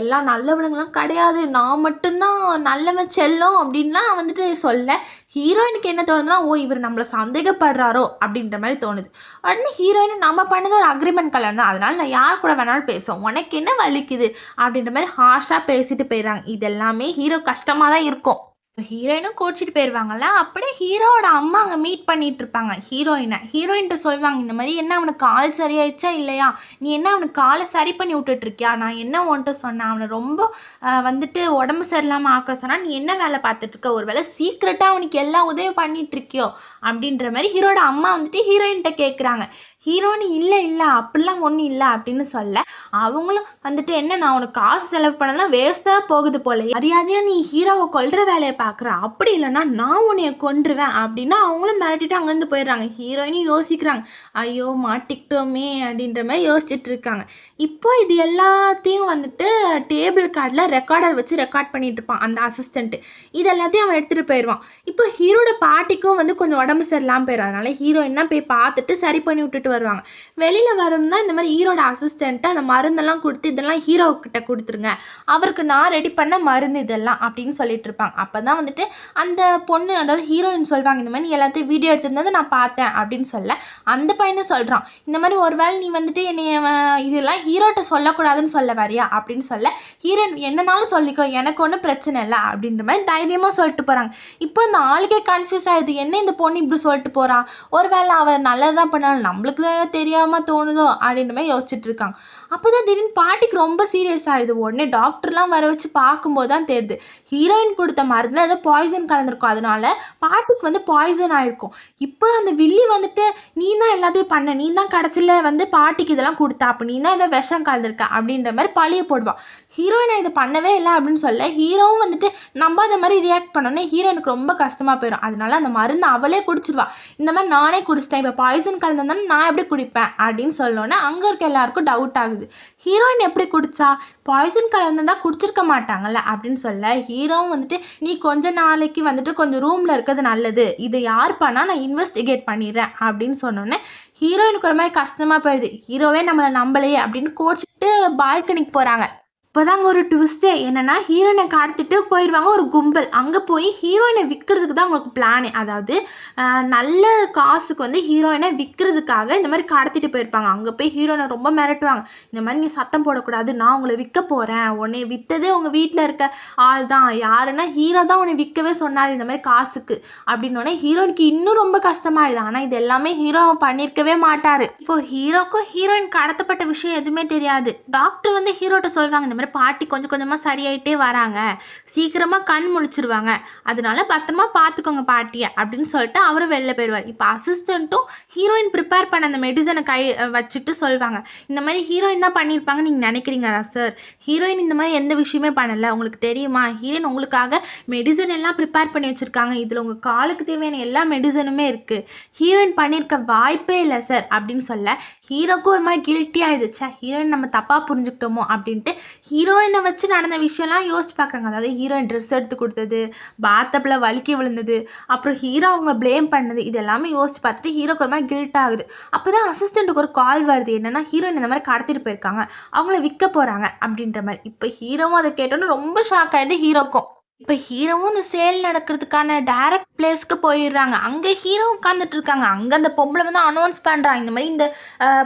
எல்லாம் நல்லவனுங்களாம் கிடையாது. நான் மட்டும்தான் நல்லவன் செல்லும் அப்படின்லாம் வந்துட்டு சொல்ல ஹீரோயினுக்கு என்ன தோணுதுன்னா ஓ இவர் நம்மளை சந்தேகப்படுறாரோ அப்படின்ற மாதிரி தோணுது. உடனே ஹீரோயின் நம்ம பண்ணது ஒரு அக்ரிமெண்ட் கல்யாணம் தான். அதனால நான் யார் கூட வேணாலும் பேசுவோம். உனக்கு என்ன வலிக்குது? அப்படின்ற மாதிரி ஹார்ஷாக பேசிட்டு போயிடுறாங்க. இது எல்லாமே ஹீரோ கஷ்டமாக தான் இருக்கும். ஹீரோயினும் கோச்சிட்டு போயிடுவாங்கல்ல அப்படியே ஹீரோவோட அம்மா அங்கே மீட் பண்ணிட்டு இருப்பாங்க ஹீரோயினை ஹீரோயின்ட்ட சொல்லுவாங்க இந்த மாதிரி என்ன அவனுக்கு கால் சரியாயிடுச்சா இல்லையா? நீ என்ன அவனுக்கு காலை சரி பண்ணி விட்டுட்டு இருக்கியா நான் என்ன ஒன்ட்டு சொன்னேன்? அவனை ரொம்ப வந்துட்டு உடம்பு சரியில்லாமல் ஆக்க சொன்னால் நீ என்ன வேலை பார்த்துட்டு இருக்க? ஒரு வேலை சீக்கிரட்டாக அவனுக்கு எல்லா உதவியும் பண்ணிட்டு இருக்கியோ? அப்படின்ற மாதிரி ஹீரோட அம்மா வந்துட்டு ஹீரோயின்கிட்ட கேட்குறாங்க ஹீரோயின் இல்லை இல்லை அப்படிலாம் ஒன்றும் இல்லை அப்படின்னு சொல்ல அவங்களும் வந்துட்டு என்ன நான் உனக்கு காசு செலவு பண்ணலாம் வேஸ்ட்டாக போகுது போல மரியாதையாக நீ ஹீரோவை கொல்ற வேலையை பார்க்குற. அப்படி இல்லைன்னா நான் உன்னைய கொன்றுவேன் அப்படின்னா அவங்களும் மிரட்டிட்டு அங்கேருந்து போயிடுறாங்க. ஹீரோயினும் யோசிக்கிறாங்க. ஐயோ மாட்டிக்கிட்டோமே அப்படின்ற மாதிரி யோசிச்சுட்டு இருக்காங்க. இப்போ இது எல்லாத்தையும் வந்துட்டு டேபிள் கார்டில் ரெக்கார்டர் வச்சு ரெக்கார்ட் பண்ணிகிட்டு இருப்பான் அந்த அசிஸ்டண்ட்டு இது எல்லாத்தையும் அவன் எடுத்துகிட்டு போயிடுவான். இப்போ ஹீரோட பாட்டிக்கும் வந்து கொஞ்சம் உடம்பு சரியில்லாமல் போயிடும் அதனால ஹீரோயின் போய் பார்த்துட்டு சரி பண்ணி விட்டுட்டு வருவாங்க. வெளியில் வரும்னா இந்த மாதிரி ஹீரோட அசிஸ்டண்ட்டு அந்த மருந்தெல்லாம் கொடுத்து இதெல்லாம் ஹீரோக்கிட்ட கொடுத்துருங்க. அவருக்கு நான் ரெடி பண்ண மருந்து இதெல்லாம் அப்படின்னு சொல்லிட்டு இருப்பாங்க. அப்போ தான் வந்துட்டு அந்த பொண்ணு அதாவது ஹீரோயின் சொல்லுவாங்க இந்த மாதிரி எல்லாத்தையும் வீடியோ எடுத்திருந்ததை நான் பார்த்தேன் அப்படின்னு சொல்ல அந்த பையனை சொல்கிறான் இந்த மாதிரி ஒரு வேளை நீ வந்துட்டு என்னை இதெல்லாம் ஹீரோட்ட சொல்லக்கூடாதுன்னு சொல்ல வரியா? அப்படின்னு சொல்ல ஹீரோயின் என்னனாலும் சொல்லிக்கோ எனக்கு ஒன்றும் பிரச்சனை இல்லை அப்படின்ற மாதிரி தைரியமாக சொல்லிட்டு போகிறாங்க இப்போ இந்த ஆளுக்கே கன்ஃபியூஸ் ஆகிடுது என்ன இந்த பொண்ணு இப்படி சொல்லிட்டு போகிறான் ஒருவேளை அவள் நல்லதான் பண்ணாலும் நம்மளுக்கு தெரியாமல் தோணுதோ? அப்படின்ற மாதிரி யோசிச்சுட்டு இருக்காங்க. அப்போ தான் திடீர்னு பாட்டிக்கு ரொம்ப சீரியஸ் ஆகிடுது உடனே டாக்டர்லாம் வர வச்சு பார்க்கும்போது தான் தெரியுது. ஹீரோயின் கொடுத்த மருந்தில் ஏதோ பாய்சன் கலந்துருக்கும். அதனால பாட்டிக்கு வந்து பாய்சன் ஆகிருக்கும் இப்போ அந்த வில்லி வந்துட்டு நீ தான் எல்லாத்தையும் பண்ண. நீ தான் கடைசியில் வந்து பாட்டிக்கு இதெல்லாம் கொடுத்தா. அப்போ நீ தான் ஏதோ விஷம் கலந்துருக்க. அப்படின்ற மாதிரி பழிய போடுவான். ஹீரோயினை இதை பண்ணவே இல்லை அப்படின்னு சொல்ல ஹீரோவும் வந்துட்டு நம்பாத மாதிரி ரியாக்ட் பண்ணோன்னே ஹீரோயினுக்கு ரொம்ப கஷ்டமாக போயிடும். அதனால அந்த மருந்து அவளே குடிச்சிருவா. இந்த மாதிரி நானே குடிச்சிட்டேன். இப்போ பாய்சன் கலந்ததானே நான் எப்படி குடிப்பேன்? அப்படின்னு சொல்லோன்னே அங்கே இருக்க எல்லாருக்கும் டவுட் ஆகுது. ஹீரோயின் எப்படி குடிச்சா? பாய்சன் கலந்துருந்தா குடிச்சிருக்க மாட்டாங்கல்ல அப்படின்னு சொல்ல ஹீரோவும் வந்துட்டு நீ கொஞ்ச நாளைக்கு வந்துட்டு கொஞ்சம் ரூமில் இருக்கிறது நல்லது. இதை யார் பண்ணா நான் இன்வெஸ்டிகேட் பண்ணிடுறேன் அப்படின்னு சொன்னோன்னே ஹீரோயினுக்கு ஒரு மாதிரி கஷ்டமாக போயிடுது. ஹீரோவே நம்மளை நம்பலையே அப்படின்னு கோச்சிட்டு பால்கனிக்கு போகிறாங்க இப்போதாங்க ஒரு ட்விஸ்ட்டே என்னென்னா ஹீரோயினை கடத்திட்டு போயிடுவாங்க ஒரு கும்பல். அங்கே போய் ஹீரோயினை விற்கிறதுக்கு தான் உங்களுக்கு பிளானே அதாவது நல்ல காசுக்கு வந்து ஹீரோயினை விற்கிறதுக்காக இந்த மாதிரி கடத்திட்டு போயிருப்பாங்க. அங்கே போய் ஹீரோயினை ரொம்ப மிரட்டுவாங்க. இந்த மாதிரி நீ சத்தம் போடக்கூடாது. நான் உங்களை விற்க போகிறேன் உன்னை விற்றதே உங்கள் வீட்டில் இருக்க ஆள் தான். யாருன்னா ஹீரோ தான் உன்னை விற்கவே சொன்னார் இந்த மாதிரி காசுக்கு. அப்படின்னோடனே ஹீரோயினுக்கு இன்னும் ரொம்ப கஷ்டமாயிடுது. ஆனால் இது எல்லாமே ஹீரோ பண்ணியிருக்கவே மாட்டார். இப்போது ஹீரோக்கும் ஹீரோயின் கடத்தப்பட்ட விஷயம் எதுவுமே தெரியாது. டாக்டர் வந்து ஹீரோட்ட சொல்லுவாங்க இந்த மாதிரி பாட்டி கொஞ்சம் கொஞ்சமாக சரியாயிட்டே வராங்க. சீக்கிரமாக கண் முழிச்சிருவாங்க. அதனால பத்திரமா பார்த்துக்கோங்க பாட்டியை அப்படின்னு சொல்லிட்டு அவரும் வெளில போயிடுவார் இப்போ அசிஸ்டண்ட்டும் ஹீரோயின் ப்ரிப்பேர் பண்ண அந்த மெடிசனை கை வச்சுட்டு சொல்லுவாங்க. இந்த மாதிரி ஹீரோயின் தான் பண்ணியிருப்பாங்க நீங்கள் நினைக்கிறீங்களா சார் ஹீரோயின் இந்த மாதிரி எந்த விஷயமே பண்ணலை. உங்களுக்கு தெரியுமா? ஹீரோயின் உங்களுக்காக மெடிசன் எல்லாம் ப்ரிப்பேர் பண்ணி வச்சுருக்காங்க. இதில் உங்கள் காலுக்கு தேவையான எல்லா மெடிசனுமே இருக்குது ஹீரோயின் பண்ணியிருக்க வாய்ப்பே இல்லை சார் அப்படின்னு சொல்ல ஹீரோக்கும் ஒரு மாதிரி கில்ட்டி ஆயிடுச்சா? ஹீரோயின் நம்ம தப்பாக புரிஞ்சுக்கிட்டோமோ அப்படின்ட்டு ஹீரோயினை வச்சு நடந்த விஷயம்லாம் யோசிச்சு பார்க்குறாங்க. அதாவது ஹீரோயின் ட்ரெஸ் எடுத்து கொடுத்தது பாத்தப்பில் வலிக்கி விழுந்தது அப்புறம் ஹீரோ அவங்க ப்ளேம் பண்ணது இது எல்லாமே யோசிச்சு பார்த்துட்டு ஹீரோக்கு ஒரு மாதிரி கில்ட் ஆகுது. அப்போ தான் அசிஸ்டண்ட்டுக்கு ஒரு கால் வருது. என்னன்னா ஹீரோயின் இந்த மாதிரி கடத்திட்டு போயிருக்காங்க. அவங்கள விற்க போகிறாங்க அப்படின்ற மாதிரி. இப்போ ஹீரோவும் அதை கேட்டோன்னு ரொம்ப ஷாக் ஆகிடுது ஹீரோக்கும் இப்போ ஹீரோவும் இந்த சேல் நடக்கிறதுக்கான டைரக்ட் பிளேஸ்க்கு போயிடுறாங்க. அங்கே ஹீரோ உட்காந்துட்டு இருக்காங்க அங்கே அந்த பொம்பளை வந்து அனௌன்ஸ் பண்ணுறாங்க இந்த மாதிரி இந்த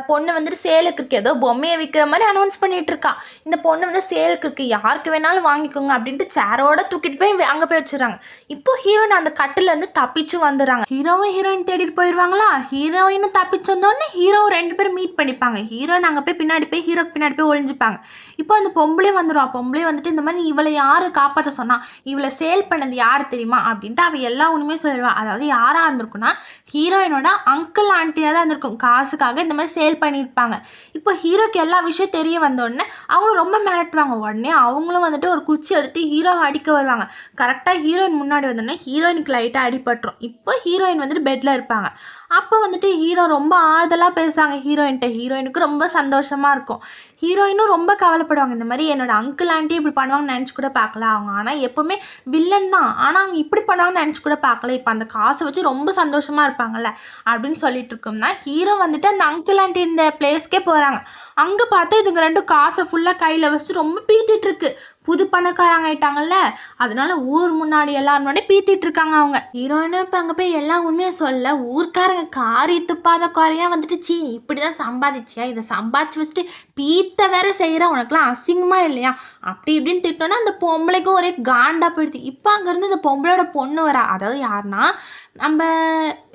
பொண்ணு வந்துட்டு சேலுக்கு இருக்கு. ஏதோ பொம்மையை விற்கிற மாதிரி அனௌன்ஸ் பண்ணிட்டு இருக்கா. இந்த பொண்ணு வந்து சேலுக்கு இருக்கு. யாருக்கு வேணாலும் வாங்கிக்கோங்க அப்படின்ட்டு சேரோட தூக்கிட்டு போய் அங்கே போய் வச்சிடறாங்க. இப்போ ஹீரோயின் அந்த கட்டிலேருந்து தப்பிச்சு வந்துடுறாங்க. ஹீரோவும் ஹீரோயின் தேடிட்டு போயிடுவாங்களா? ஹீரோயினும் தப்பிச்சு வந்தோடனே ஹீரோ ரெண்டு பேரும் மீட் பண்ணிப்பாங்க. ஹீரோயின் அங்கே போய் பின்னாடி போய் ஹீரோக்கு பின்னாடி போய் ஒழிஞ்சுப்பாங்க இப்போ அந்த பொம்பளை வந்துடும் பொம்பளை வந்துட்டு இந்த மாதிரி இவளை யாரு காப்பாற்ற சொன்னா? இவளை சேல் பண்ணது யார் தெரியுமா அப்படின்ட்டு அவள் எல்லா ஒன்றுமே சொல்லுவாள் அதாவது யாராக இருந்திருக்குன்னா ஹீரோயினோட அங்கிள் ஆண்டியாக தான் இருந்திருக்கும். காசுக்காக இந்த மாதிரி சேல் பண்ணியிருப்பாங்க. இப்போ ஹீரோக்கு எல்லா விஷயம் தெரிய வந்தோடனே அவங்களும் ரொம்ப மிரட்டுவாங்க. உடனே அவங்களும் வந்துட்டு ஒரு குச்சி எடுத்து ஹீரோ அடிக்க வருவாங்க. கரெக்டாக ஹீரோயின் முன்னாடி வந்தோடனே ஹீரோயினுக்கு லைட்டாக அடிபட்டுரும். இப்போ ஹீரோயின் வந்துட்டு பெட்டில் இருப்பாங்க. அப்போ வந்துட்டு ஹீரோ ரொம்ப ஆறுதலாக பேசுவாங்க ஹீரோயின்ட்ட ஹீரோயினுக்கு ரொம்ப சந்தோஷமாக இருக்கும். ஹீரோயினும் ரொம்ப கவலைப்படுவாங்க. இந்த மாதிரி என்னோட அங்கிள் ஆண்டி இப்படி பண்ணுவாங்கன்னு நினச்சி கூட பார்க்கல அவங்க. ஆனால் எப்போவுமே வில்லன் தான். ஆனால் அவங்க இப்படி பண்ணுவாங்கன்னு நினச்சி கூட பார்க்கல. இப்போ அந்த காசை வச்சு ரொம்ப சந்தோஷமாக இருப்பாங்கல்ல அப்படின்னு சொல்லிட்டு இருக்கோம்னா ஹீரோ வந்துட்டு அந்த அங்கிள் ஆண்டி இந்த பிளேஸ்க்கே போகிறாங்க அங்கே பார்த்தா இதுங்க ரெண்டும் காசை ஃபுல்லாக கையில் வச்சுட்டு ரொம்ப பீத்திட்டு இருக்கு புது பணக்காரங்க ஆயிட்டாங்கல்ல அதனால ஊர் முன்னாடி எல்லாரும் முன்னாடி பீத்திட்டு இருக்காங்க அவங்க. ஹீரோயினும் இப்போ அங்கே போய் எல்லா உண்மையும் சொல்ல ஊர்க்காரங்க காரி துப்பாத குறையா வந்துட்டு சீ நீ இப்படி தான் சம்பாதிச்சியா? இதை சம்பாதிச்சு வச்சுட்டு பீத்த வேற செய்கிற உனக்குலாம் அசிங்கமாக இல்லையா? அப்படி இப்படின்னு திட்டோன்னா அந்த பொம்பளைக்கும் ஒரே காண்டா போயிடுது. இப்போ அங்கேருந்து இந்த பொம்பளையோட பொண்ணு வரா. அதாவது யாருன்னா நம்ம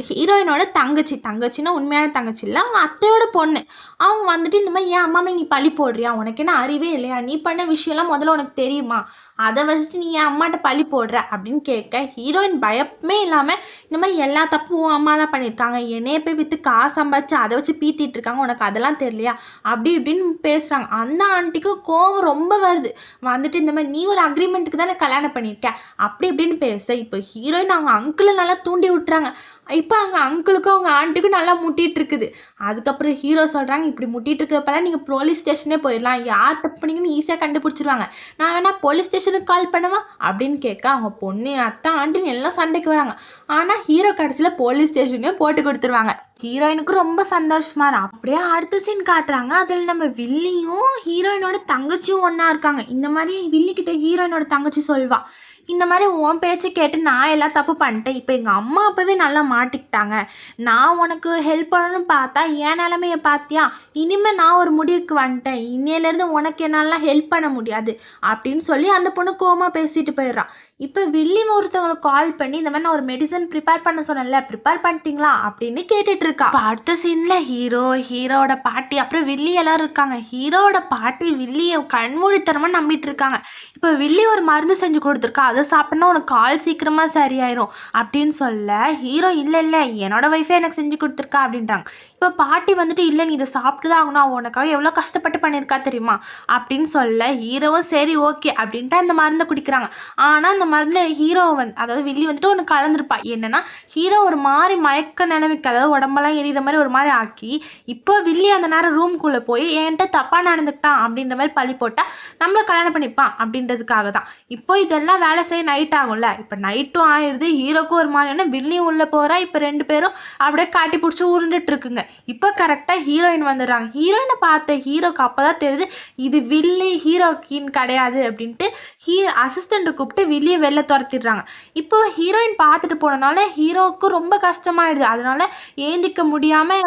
ஹீரோயினோட தங்கச்சி தங்கச்சின்னா உண்மையான தங்கச்சி இல்லை. அவங்க அத்தையோட பொண்ணு. அவங்க வந்துட்டு இந்த மாதிரி ஏன் அம்மா நீ பழி போடுறியா? உனக்கு என்ன அறிவே இல்லையா? நீ பண்ண விஷயம்லாம் முதல்ல உனக்கு தெரியுமா? அதை வச்சுட்டு நீ என் அம்மாட்ட பழி போடுற அப்படின்னு கேட்க ஹீரோயின் பயமே இல்லாமல் இந்த மாதிரி எல்லா தப்பும் உன் அம்மா தான் பண்ணியிருக்காங்க. என்னைய போய் விற்று காசு சம்பாதிச்சு அதை வச்சு பீத்திட்டு இருக்காங்க. உனக்கு அதெல்லாம் தெரியலையா? அப்படி இப்படின்னு பேசுகிறாங்க அந்த ஆண்டிக்கு கோவம் ரொம்ப வருது. வந்துட்டு இந்த மாதிரி நீ ஒரு அக்ரிமெண்ட்டுக்கு தானே கல்யாணம் பண்ணியிருக்க? அப்படி இப்படின்னு பேச இப்போ ஹீரோயின் அவங்க அங்கிளை நல்லா தூண்டி விட்டுறாங்க. இப்போ அவங்க அங்கிளுக்கும் அவங்க ஆண்ட்டுக்கும் நல்லா முட்டிகிட்டு இருக்குது. அதுக்கப்புறம் ஹீரோ சொல்கிறாங்க இப்படி முட்டிகிட்டு இருக்கப்பெல்லாம் நீங்கள் போலீஸ் ஸ்டேஷனே போயிடலாம் யார் தப்புனீங்கன்னு ஈஸியாக கண்டுபிடிச்சிருவாங்க. நான் வேணா போலீஸ் ஸ்டேஷனுக்கு கால் பண்ணவா? அப்படின்னு கேட்க அவங்க பொண்ணு அத்தை ஆண்டின்னு எல்லாம் சண்டைக்கு வராங்க. ஆனால் ஹீரோ கடைசியில் போலீஸ் ஸ்டேஷனே போட்டு கொடுத்துருவாங்க. ஹீரோயினுக்கு ரொம்ப சந்தோஷமா இருக்கும். அப்படியே அடுத்த சீன் காட்டுறாங்க. அதில் நம்ம வில்லியும் ஹீரோயினோட தங்கச்சியும் ஒன்றா இருக்காங்க. இந்த மாதிரி வில்லிக்கிட்ட ஹீரோயினோட தங்கச்சி சொல்வா. இந்த மாதிரி உன் பேச்சை கேட்டு நான் எல்லாம் தப்பு பண்ணிட்டேன். இப்போ எங்கள் அம்மா அப்போவே நல்லா மாட்டிக்கிட்டாங்க. நான் உனக்கு ஹெல்ப் பண்ணணும்னு பார்த்தா என் நிலமைய பார்த்தியா? இனிமேல் நான் ஒரு முடிவுக்கு வந்துட்டேன். இன்னையிலேருந்து உனக்கு என்னாலாம் ஹெல்ப் பண்ண முடியாது. அப்படின்னு சொல்லி அந்த பொண்ணு கோமா பேசிட்டு போயிடுறான் இப்போ வில்லி ஒருத்தவங்களுக்கு கால் பண்ணி இந்த மாதிரி நான் ஒரு மெடிசன் ப்ரிப்பேர் பண்ண சொன்னேன்ல ப்ரிப்பேர் பண்ணிட்டீங்களா? அப்படின்னு கேட்டுட்டு இருக்கா. அடுத்த சீனில் ஹீரோ ஹீரோவோட பாட்டி அப்புறம் வில்லி எல்லாரும் இருக்காங்க. ஹீரோவோட பாட்டி வில்லியை கண்மூடித்தனமா நம்பிட்டு இருக்காங்க. இப்போ வில்லி ஒரு மருந்து செஞ்சு கொடுத்துருக்கா. அதை சாப்பிட்டா உனக்கு கால் சீக்கிரமாக சரியாயிரும் அப்படின்னு சொல்ல ஹீரோ இல்லை இல்லை என்னோட ஒய்ஃபே எனக்கு செஞ்சு கொடுத்துருக்கா அப்படின்ட்டாங்க இப்போ பாட்டி வந்துட்டு இல்லை நீ இதை சாப்பிட்டு தான் ஆகணும். அவன் உனக்காக எவ்வளோ கஷ்டப்பட்டு பண்ணியிருக்கா தெரியுமா? அப்படின்னு சொல்ல ஹீரோவும் சரி ஓகே அப்படின்ட்டு அந்த மருந்தை குடிக்கிறாங்க. ஆனால் அந்த மருந்தில் ஹீரோ வந்து அதாவது வில்லி வந்துட்டு ஒன்று கலந்துருப்பா. என்னன்னா ஹீரோ ஒரு மாதிரி மயக்க நிலைமைக்கு அதாவது உடம்பெல்லாம் எரியிற மாதிரி ஒரு மாதிரி ஆக்கி இப்போ வில்லி அந்த நேரம் ரூம்குள்ளே போய் என்கிட்ட தப்பாக நடந்துக்கிட்டான் அப்படின்ற மாதிரி பழி போட்டால் நம்மளை கல்யாணம் பண்ணிப்பான் அப்படின்றதுக்காக தான். இப்போ இதெல்லாம் வேலை செய்ய நைட் ஆகும்ல. இப்போ நைட்டும் ஆயிடுது ஹீரோக்கும் ஒரு மாதிரி வில்லியும் உள்ளே போகிறா இப்போ ரெண்டு பேரும் அப்படியே காட்டி பிடிச்சி உருண்டுட்டு இருக்குங்க. இப்போ கரெக்டாக ஹீரோயின் வந்துடுறாங்க. ஹீரோயினை பார்த்த ஹீரோக்கு அப்போ தான் தெரியுது இது வில்லி ஹீரோக்கின் கிடையாது அப்படின்ட்டு ஹீ அசிஸ்டண்ட்டை கூப்பிட்டு வில்லியை வெளில துரத்திடுறாங்க. இப்போ ஹீரோயின் பார்த்துட்டு போனனால ஹீரோவுக்கு ரொம்ப கஷ்டமாயிடுது. அதனால ஏந்திக்க முடியாமல்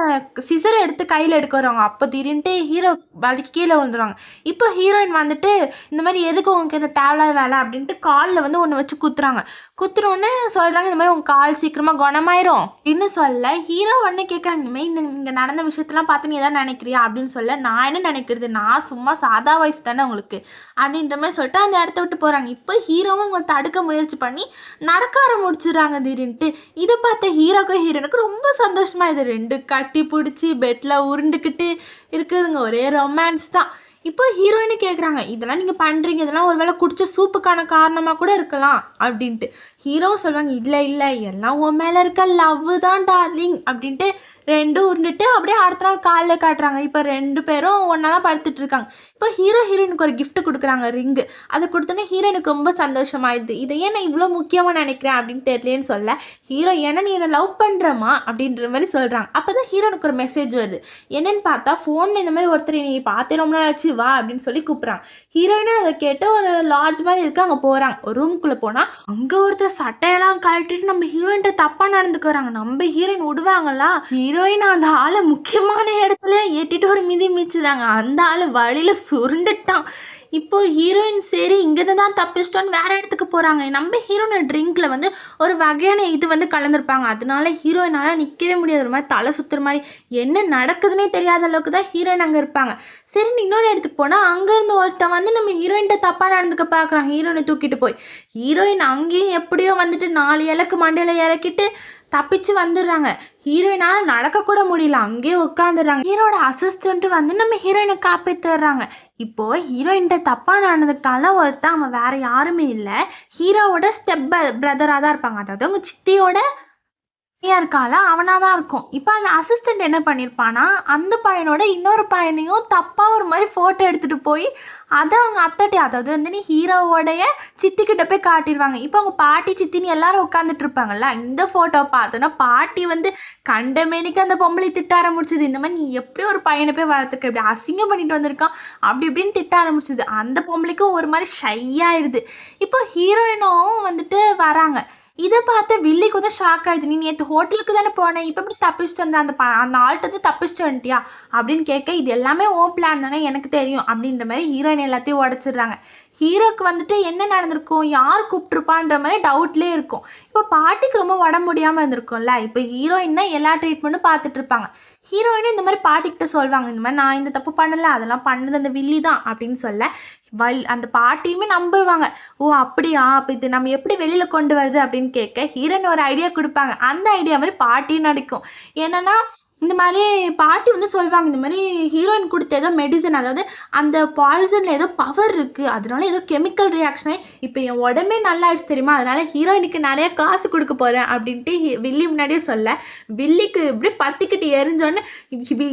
சிசரை எடுத்து கையில் எடுக்க வருவாங்க அப்போ திடீர்னுட்டு ஹீரோ வலிக்கு கீழே விழுந்துருவாங்க இப்போ ஹீரோயின் வந்துட்டு இந்த மாதிரி எதுக்கு உங்களுக்கு இந்த தேவையில்லாத வேலை அப்படின்ட்டு காலில் வந்து ஒன்று வச்சு குத்துறாங்க. குத்துறோன்னே சொல்கிறாங்க இந்த மாதிரி உங்கள் கால் சீக்கிரமாக குணமாயிரும். இன்னும் சொல்ல ஹீரோ ஒன்று கேட்குறாங்க இந்த இந்த இங்கே நடந்த விஷயத்தெல்லாம் பார்த்து நீ எதாவது நினைக்கிறியா அப்படின்னு சொல்ல நான் என்ன நினைக்கிறது? நான் சும்மா சாதா ஒய்ஃப் தானே உங்களுக்கு. அப்படின்ற மாதிரி சொல்லிட்டு அந்த இடத்த விட்டு போகிறாங்க இப்போ ஹீரோவும் உங்களை தடுக்க முயற்சி பண்ணி நடக்க ஆரம்பிச்சிடுறாங்க திடீர்னுட்டு. இதை பார்த்த ஹீரோக்கும் ஹீரோனுக்கு ரொம்ப சந்தோஷமாக இது ரெண்டு கட்டி பிடிச்சி பெட்டில் உருண்டுக்கிட்டு இருக்குதுங்க ஒரே ரொமான்ஸ் தான். இப்போ ஹீரோயினு கேட்குறாங்க இதெல்லாம் நீங்கள் பண்ணுறீங்க இதெல்லாம் ஒருவேளை குடிச்ச சூப்புக்கான காரணமாக கூட இருக்கலாம். அப்படின்ட்டு. ஹீரோ சொல்லுவாங்க இல்லை இல்லை எல்லாம் உன் மேலே இருக்க லவ் தான் டார்லிங் அப்படின்ட்டு ரெண்டும் உருண்டுட்டு அப்படியே அடுத்த நாள் காலையில் காட்டுறாங்க. இப்போ ரெண்டு பேரும் ஒன்றா தான் படுத்துட்டு இருக்காங்க. இப்போ ஹீரோ ஹீரோயினுக்கு ஒரு கிஃப்ட் கொடுக்குறாங்க ரிங்கு அதை கொடுத்தோன்னே ஹீரோயினுக்கு ரொம்ப சந்தோஷமாயிடுது. இதை ஏன் நான் இவ்வளோ முக்கியமாக நினைக்கிறேன் அப்படின்னு தெரியலேன்னு சொல்ல ஹீரோ ஏன்னா நீ என்னை லவ் பண்ணுறமா அப்படின்ற மாதிரி சொல்கிறாங்க அப்போ தான் ஹீரோனுக்கு ஒரு மெசேஜ் வருது. என்னன்னு பார்த்தா ஃபோனில் இந்த மாதிரி ஒருத்தர் நீ பார்த்தே ரொம்ப நாள் ஆச்சு வா அப்படின்னு சொல்லி கூப்பிட்றாங்க. ஹீரோயினும் அதை கேட்டு ஒரு லாட்ஜ் மாதிரி இருக்கு அங்கே போகிறாங்க ஒரு ரூம்குள்ளே போனால் அங்கே ஒருத்தர் சட்டையெல்லாம் கழட்டிட்டு நம்ம ஹீரோயின்ட்ட தப்பாக நடந்துக்கிறாங்க. நம்ம ஹீரோயின் விடுவாங்களா? ஹீரோயின் அந்த ஆளை முக்கியமான இடத்துல ஏட்டிட்டு ஒரு மிதி மிச்சுதாங்க அந்த ஆள் வழியில் சுருண்டுட்டான். இப்போ ஹீரோயின் சரி இங்கேருந்து தான் தப்பிச்சிட்டோன்னு வேற இடத்துக்கு போகிறாங்க நம்ம ஹீரோயின் ட்ரிங்க்ல வந்து ஒரு வகையான இது வந்து கலந்துருப்பாங்க. அதனால ஹீரோயினால நிற்கவே முடியாது ஒரு மாதிரி தலை சுத்துற மாதிரி என்ன நடக்குதுன்னே தெரியாத அளவுக்கு தான் ஹீரோயின் அங்கே இருப்பாங்க. சரின்னு இன்னொரு இடத்துக்கு போனால் அங்கேருந்து ஒருத்தன் வந்து நம்ம ஹீரோயின்ட்ட தப்பாக நடந்துக்க பார்க்குறான். ஹீரோயினை தூக்கிட்டு போய். ஹீரோயின் அங்கேயும் எப்படியோ வந்துட்டு நாலு இலக்கு மண்டையில் இறக்கிட்டு தப்பிச்சு வந்துடுறாங்க. ஹீரோயினால் நடக்கக்கூட முடியல. அங்கேயே உட்காந்துடுறாங்க. ஹீரோட அசிஸ்டண்ட்டு வந்து நம்ம ஹீரோயினை காப்பாற்றிடுறாங்க இப்போ ஹீரோயின்கிட்ட தப்பாக நடந்துக்கிட்டாலும் ஒருத்தன் அவன் வேற யாருமே இல்லை. ஹீரோவோட ஸ்டெப் பிரதராக தான் இருப்பாங்க. அதாவது அவங்க சித்தியோட பையன் இருக்கால அவனாக தான் இருக்கும். இப்போ அந்த அசிஸ்டண்ட் என்ன பண்ணியிருப்பானா அந்த பையனோட இன்னொரு பையனையும் தப்பாக ஒரு மாதிரி ஃபோட்டோ எடுத்துகிட்டு போய் அதை அவங்க அத்தட்டி அதாவது வந்து நீ ஹீரோவோடைய சித்திக்கிட்ட போய் காட்டிடுவாங்க. இப்போ அவங்க பாட்டி சித்தின்னு எல்லாரும் உட்காந்துட்டு இருப்பாங்கல்ல இந்த ஃபோட்டோ பார்த்தோன்னா பாட்டி வந்து கண்டமேனிக்கு அந்த பொம்பளை திட்ட ஆரம்பிச்சது. இந்த மாதிரி நீ எப்படி ஒரு பையனை போய் வளர்த்துக்க? இப்படி அசிங்கம் பண்ணிட்டு வந்திருக்கான். அப்படி இப்படின்னு திட்ட ஆரம்பிச்சது. அந்த பொம்பளைக்கும் ஒரு மாதிரி ஷை இப்போ ஹீரோயினும் வந்துட்டு வராங்க. இதை பார்த்து வில்லிக்கு வந்து ஷாக் ஆயிடுது. நீ நேற்று ஹோட்டலுக்கு தானே போனேன் இப்போ இப்படி தப்பிச்சுட்டு வந்த? அந்த ப அந்த ஆள்கிட்ட வந்து தப்பிச்சுட்டு வந்துட்டியா? அப்படின்னு கேட்க இது எல்லாமே ஓ பிளான் தானே? எனக்கு தெரியும். அப்படின்ற மாதிரி ஹீரோயின் எல்லாத்தையும் உடச்சிடுறாங்க. ஹீரோக்கு வந்துட்டு என்ன நடந்திருக்கும்? யார் கூப்பிட்ருப்பான்ற மாதிரி டவுட்லேயே இருக்கும். இப்போ பாட்டிக்கு ரொம்ப உடம்பு முடியாமல் இருந்திருக்கும்ல? இப்போ ஹீரோயின் தான் எல்லா ட்ரீட்மெண்ட்டும் பார்த்துட்டு இருப்பாங்க. ஹீரோயினும் இந்த மாதிரி பாட்டிக்கிட்ட சொல்லுவாங்க இந்த மாதிரி நான் இந்த தப்பு பண்ணலை அதெல்லாம் பண்ணது அந்த வில்லி தான் அப்படின்னு சொல்ல வல் அந்த பாட்டியுமே நம்புவாங்க. ஓ அப்படியா? அப்போ இது நம்ம எப்படி வெளியில் கொண்டு வருது? அப்படின்னு கேட்க ஹீரோயின் ஒரு ஐடியா கொடுப்பாங்க. அந்த ஐடியா மாதிரி பாட்டியும் நடிக்கும். என்னன்னா இந்த மாதிரி பாட்டி வந்து சொல்லுவாங்க இந்த மாதிரி ஹீரோயின் கொடுத்த ஏதோ மெடிசன் அதாவது அந்த பாய்சனில் ஏதோ பவர் இருக்குது அதனால ஏதோ கெமிக்கல் ரியாக்ஷனே இப்போ என் உடம்பே நல்லாயிடுச்சு தெரியுமா? அதனால ஹீரோயினுக்கு நிறைய காசு கொடுக்க போகிறேன் அப்படின்ட்டு வில்லி முன்னாடியே சொல்ல. வில்லிக்கு இப்படி பத்திக்கிட்டு எரிஞ்சோடனே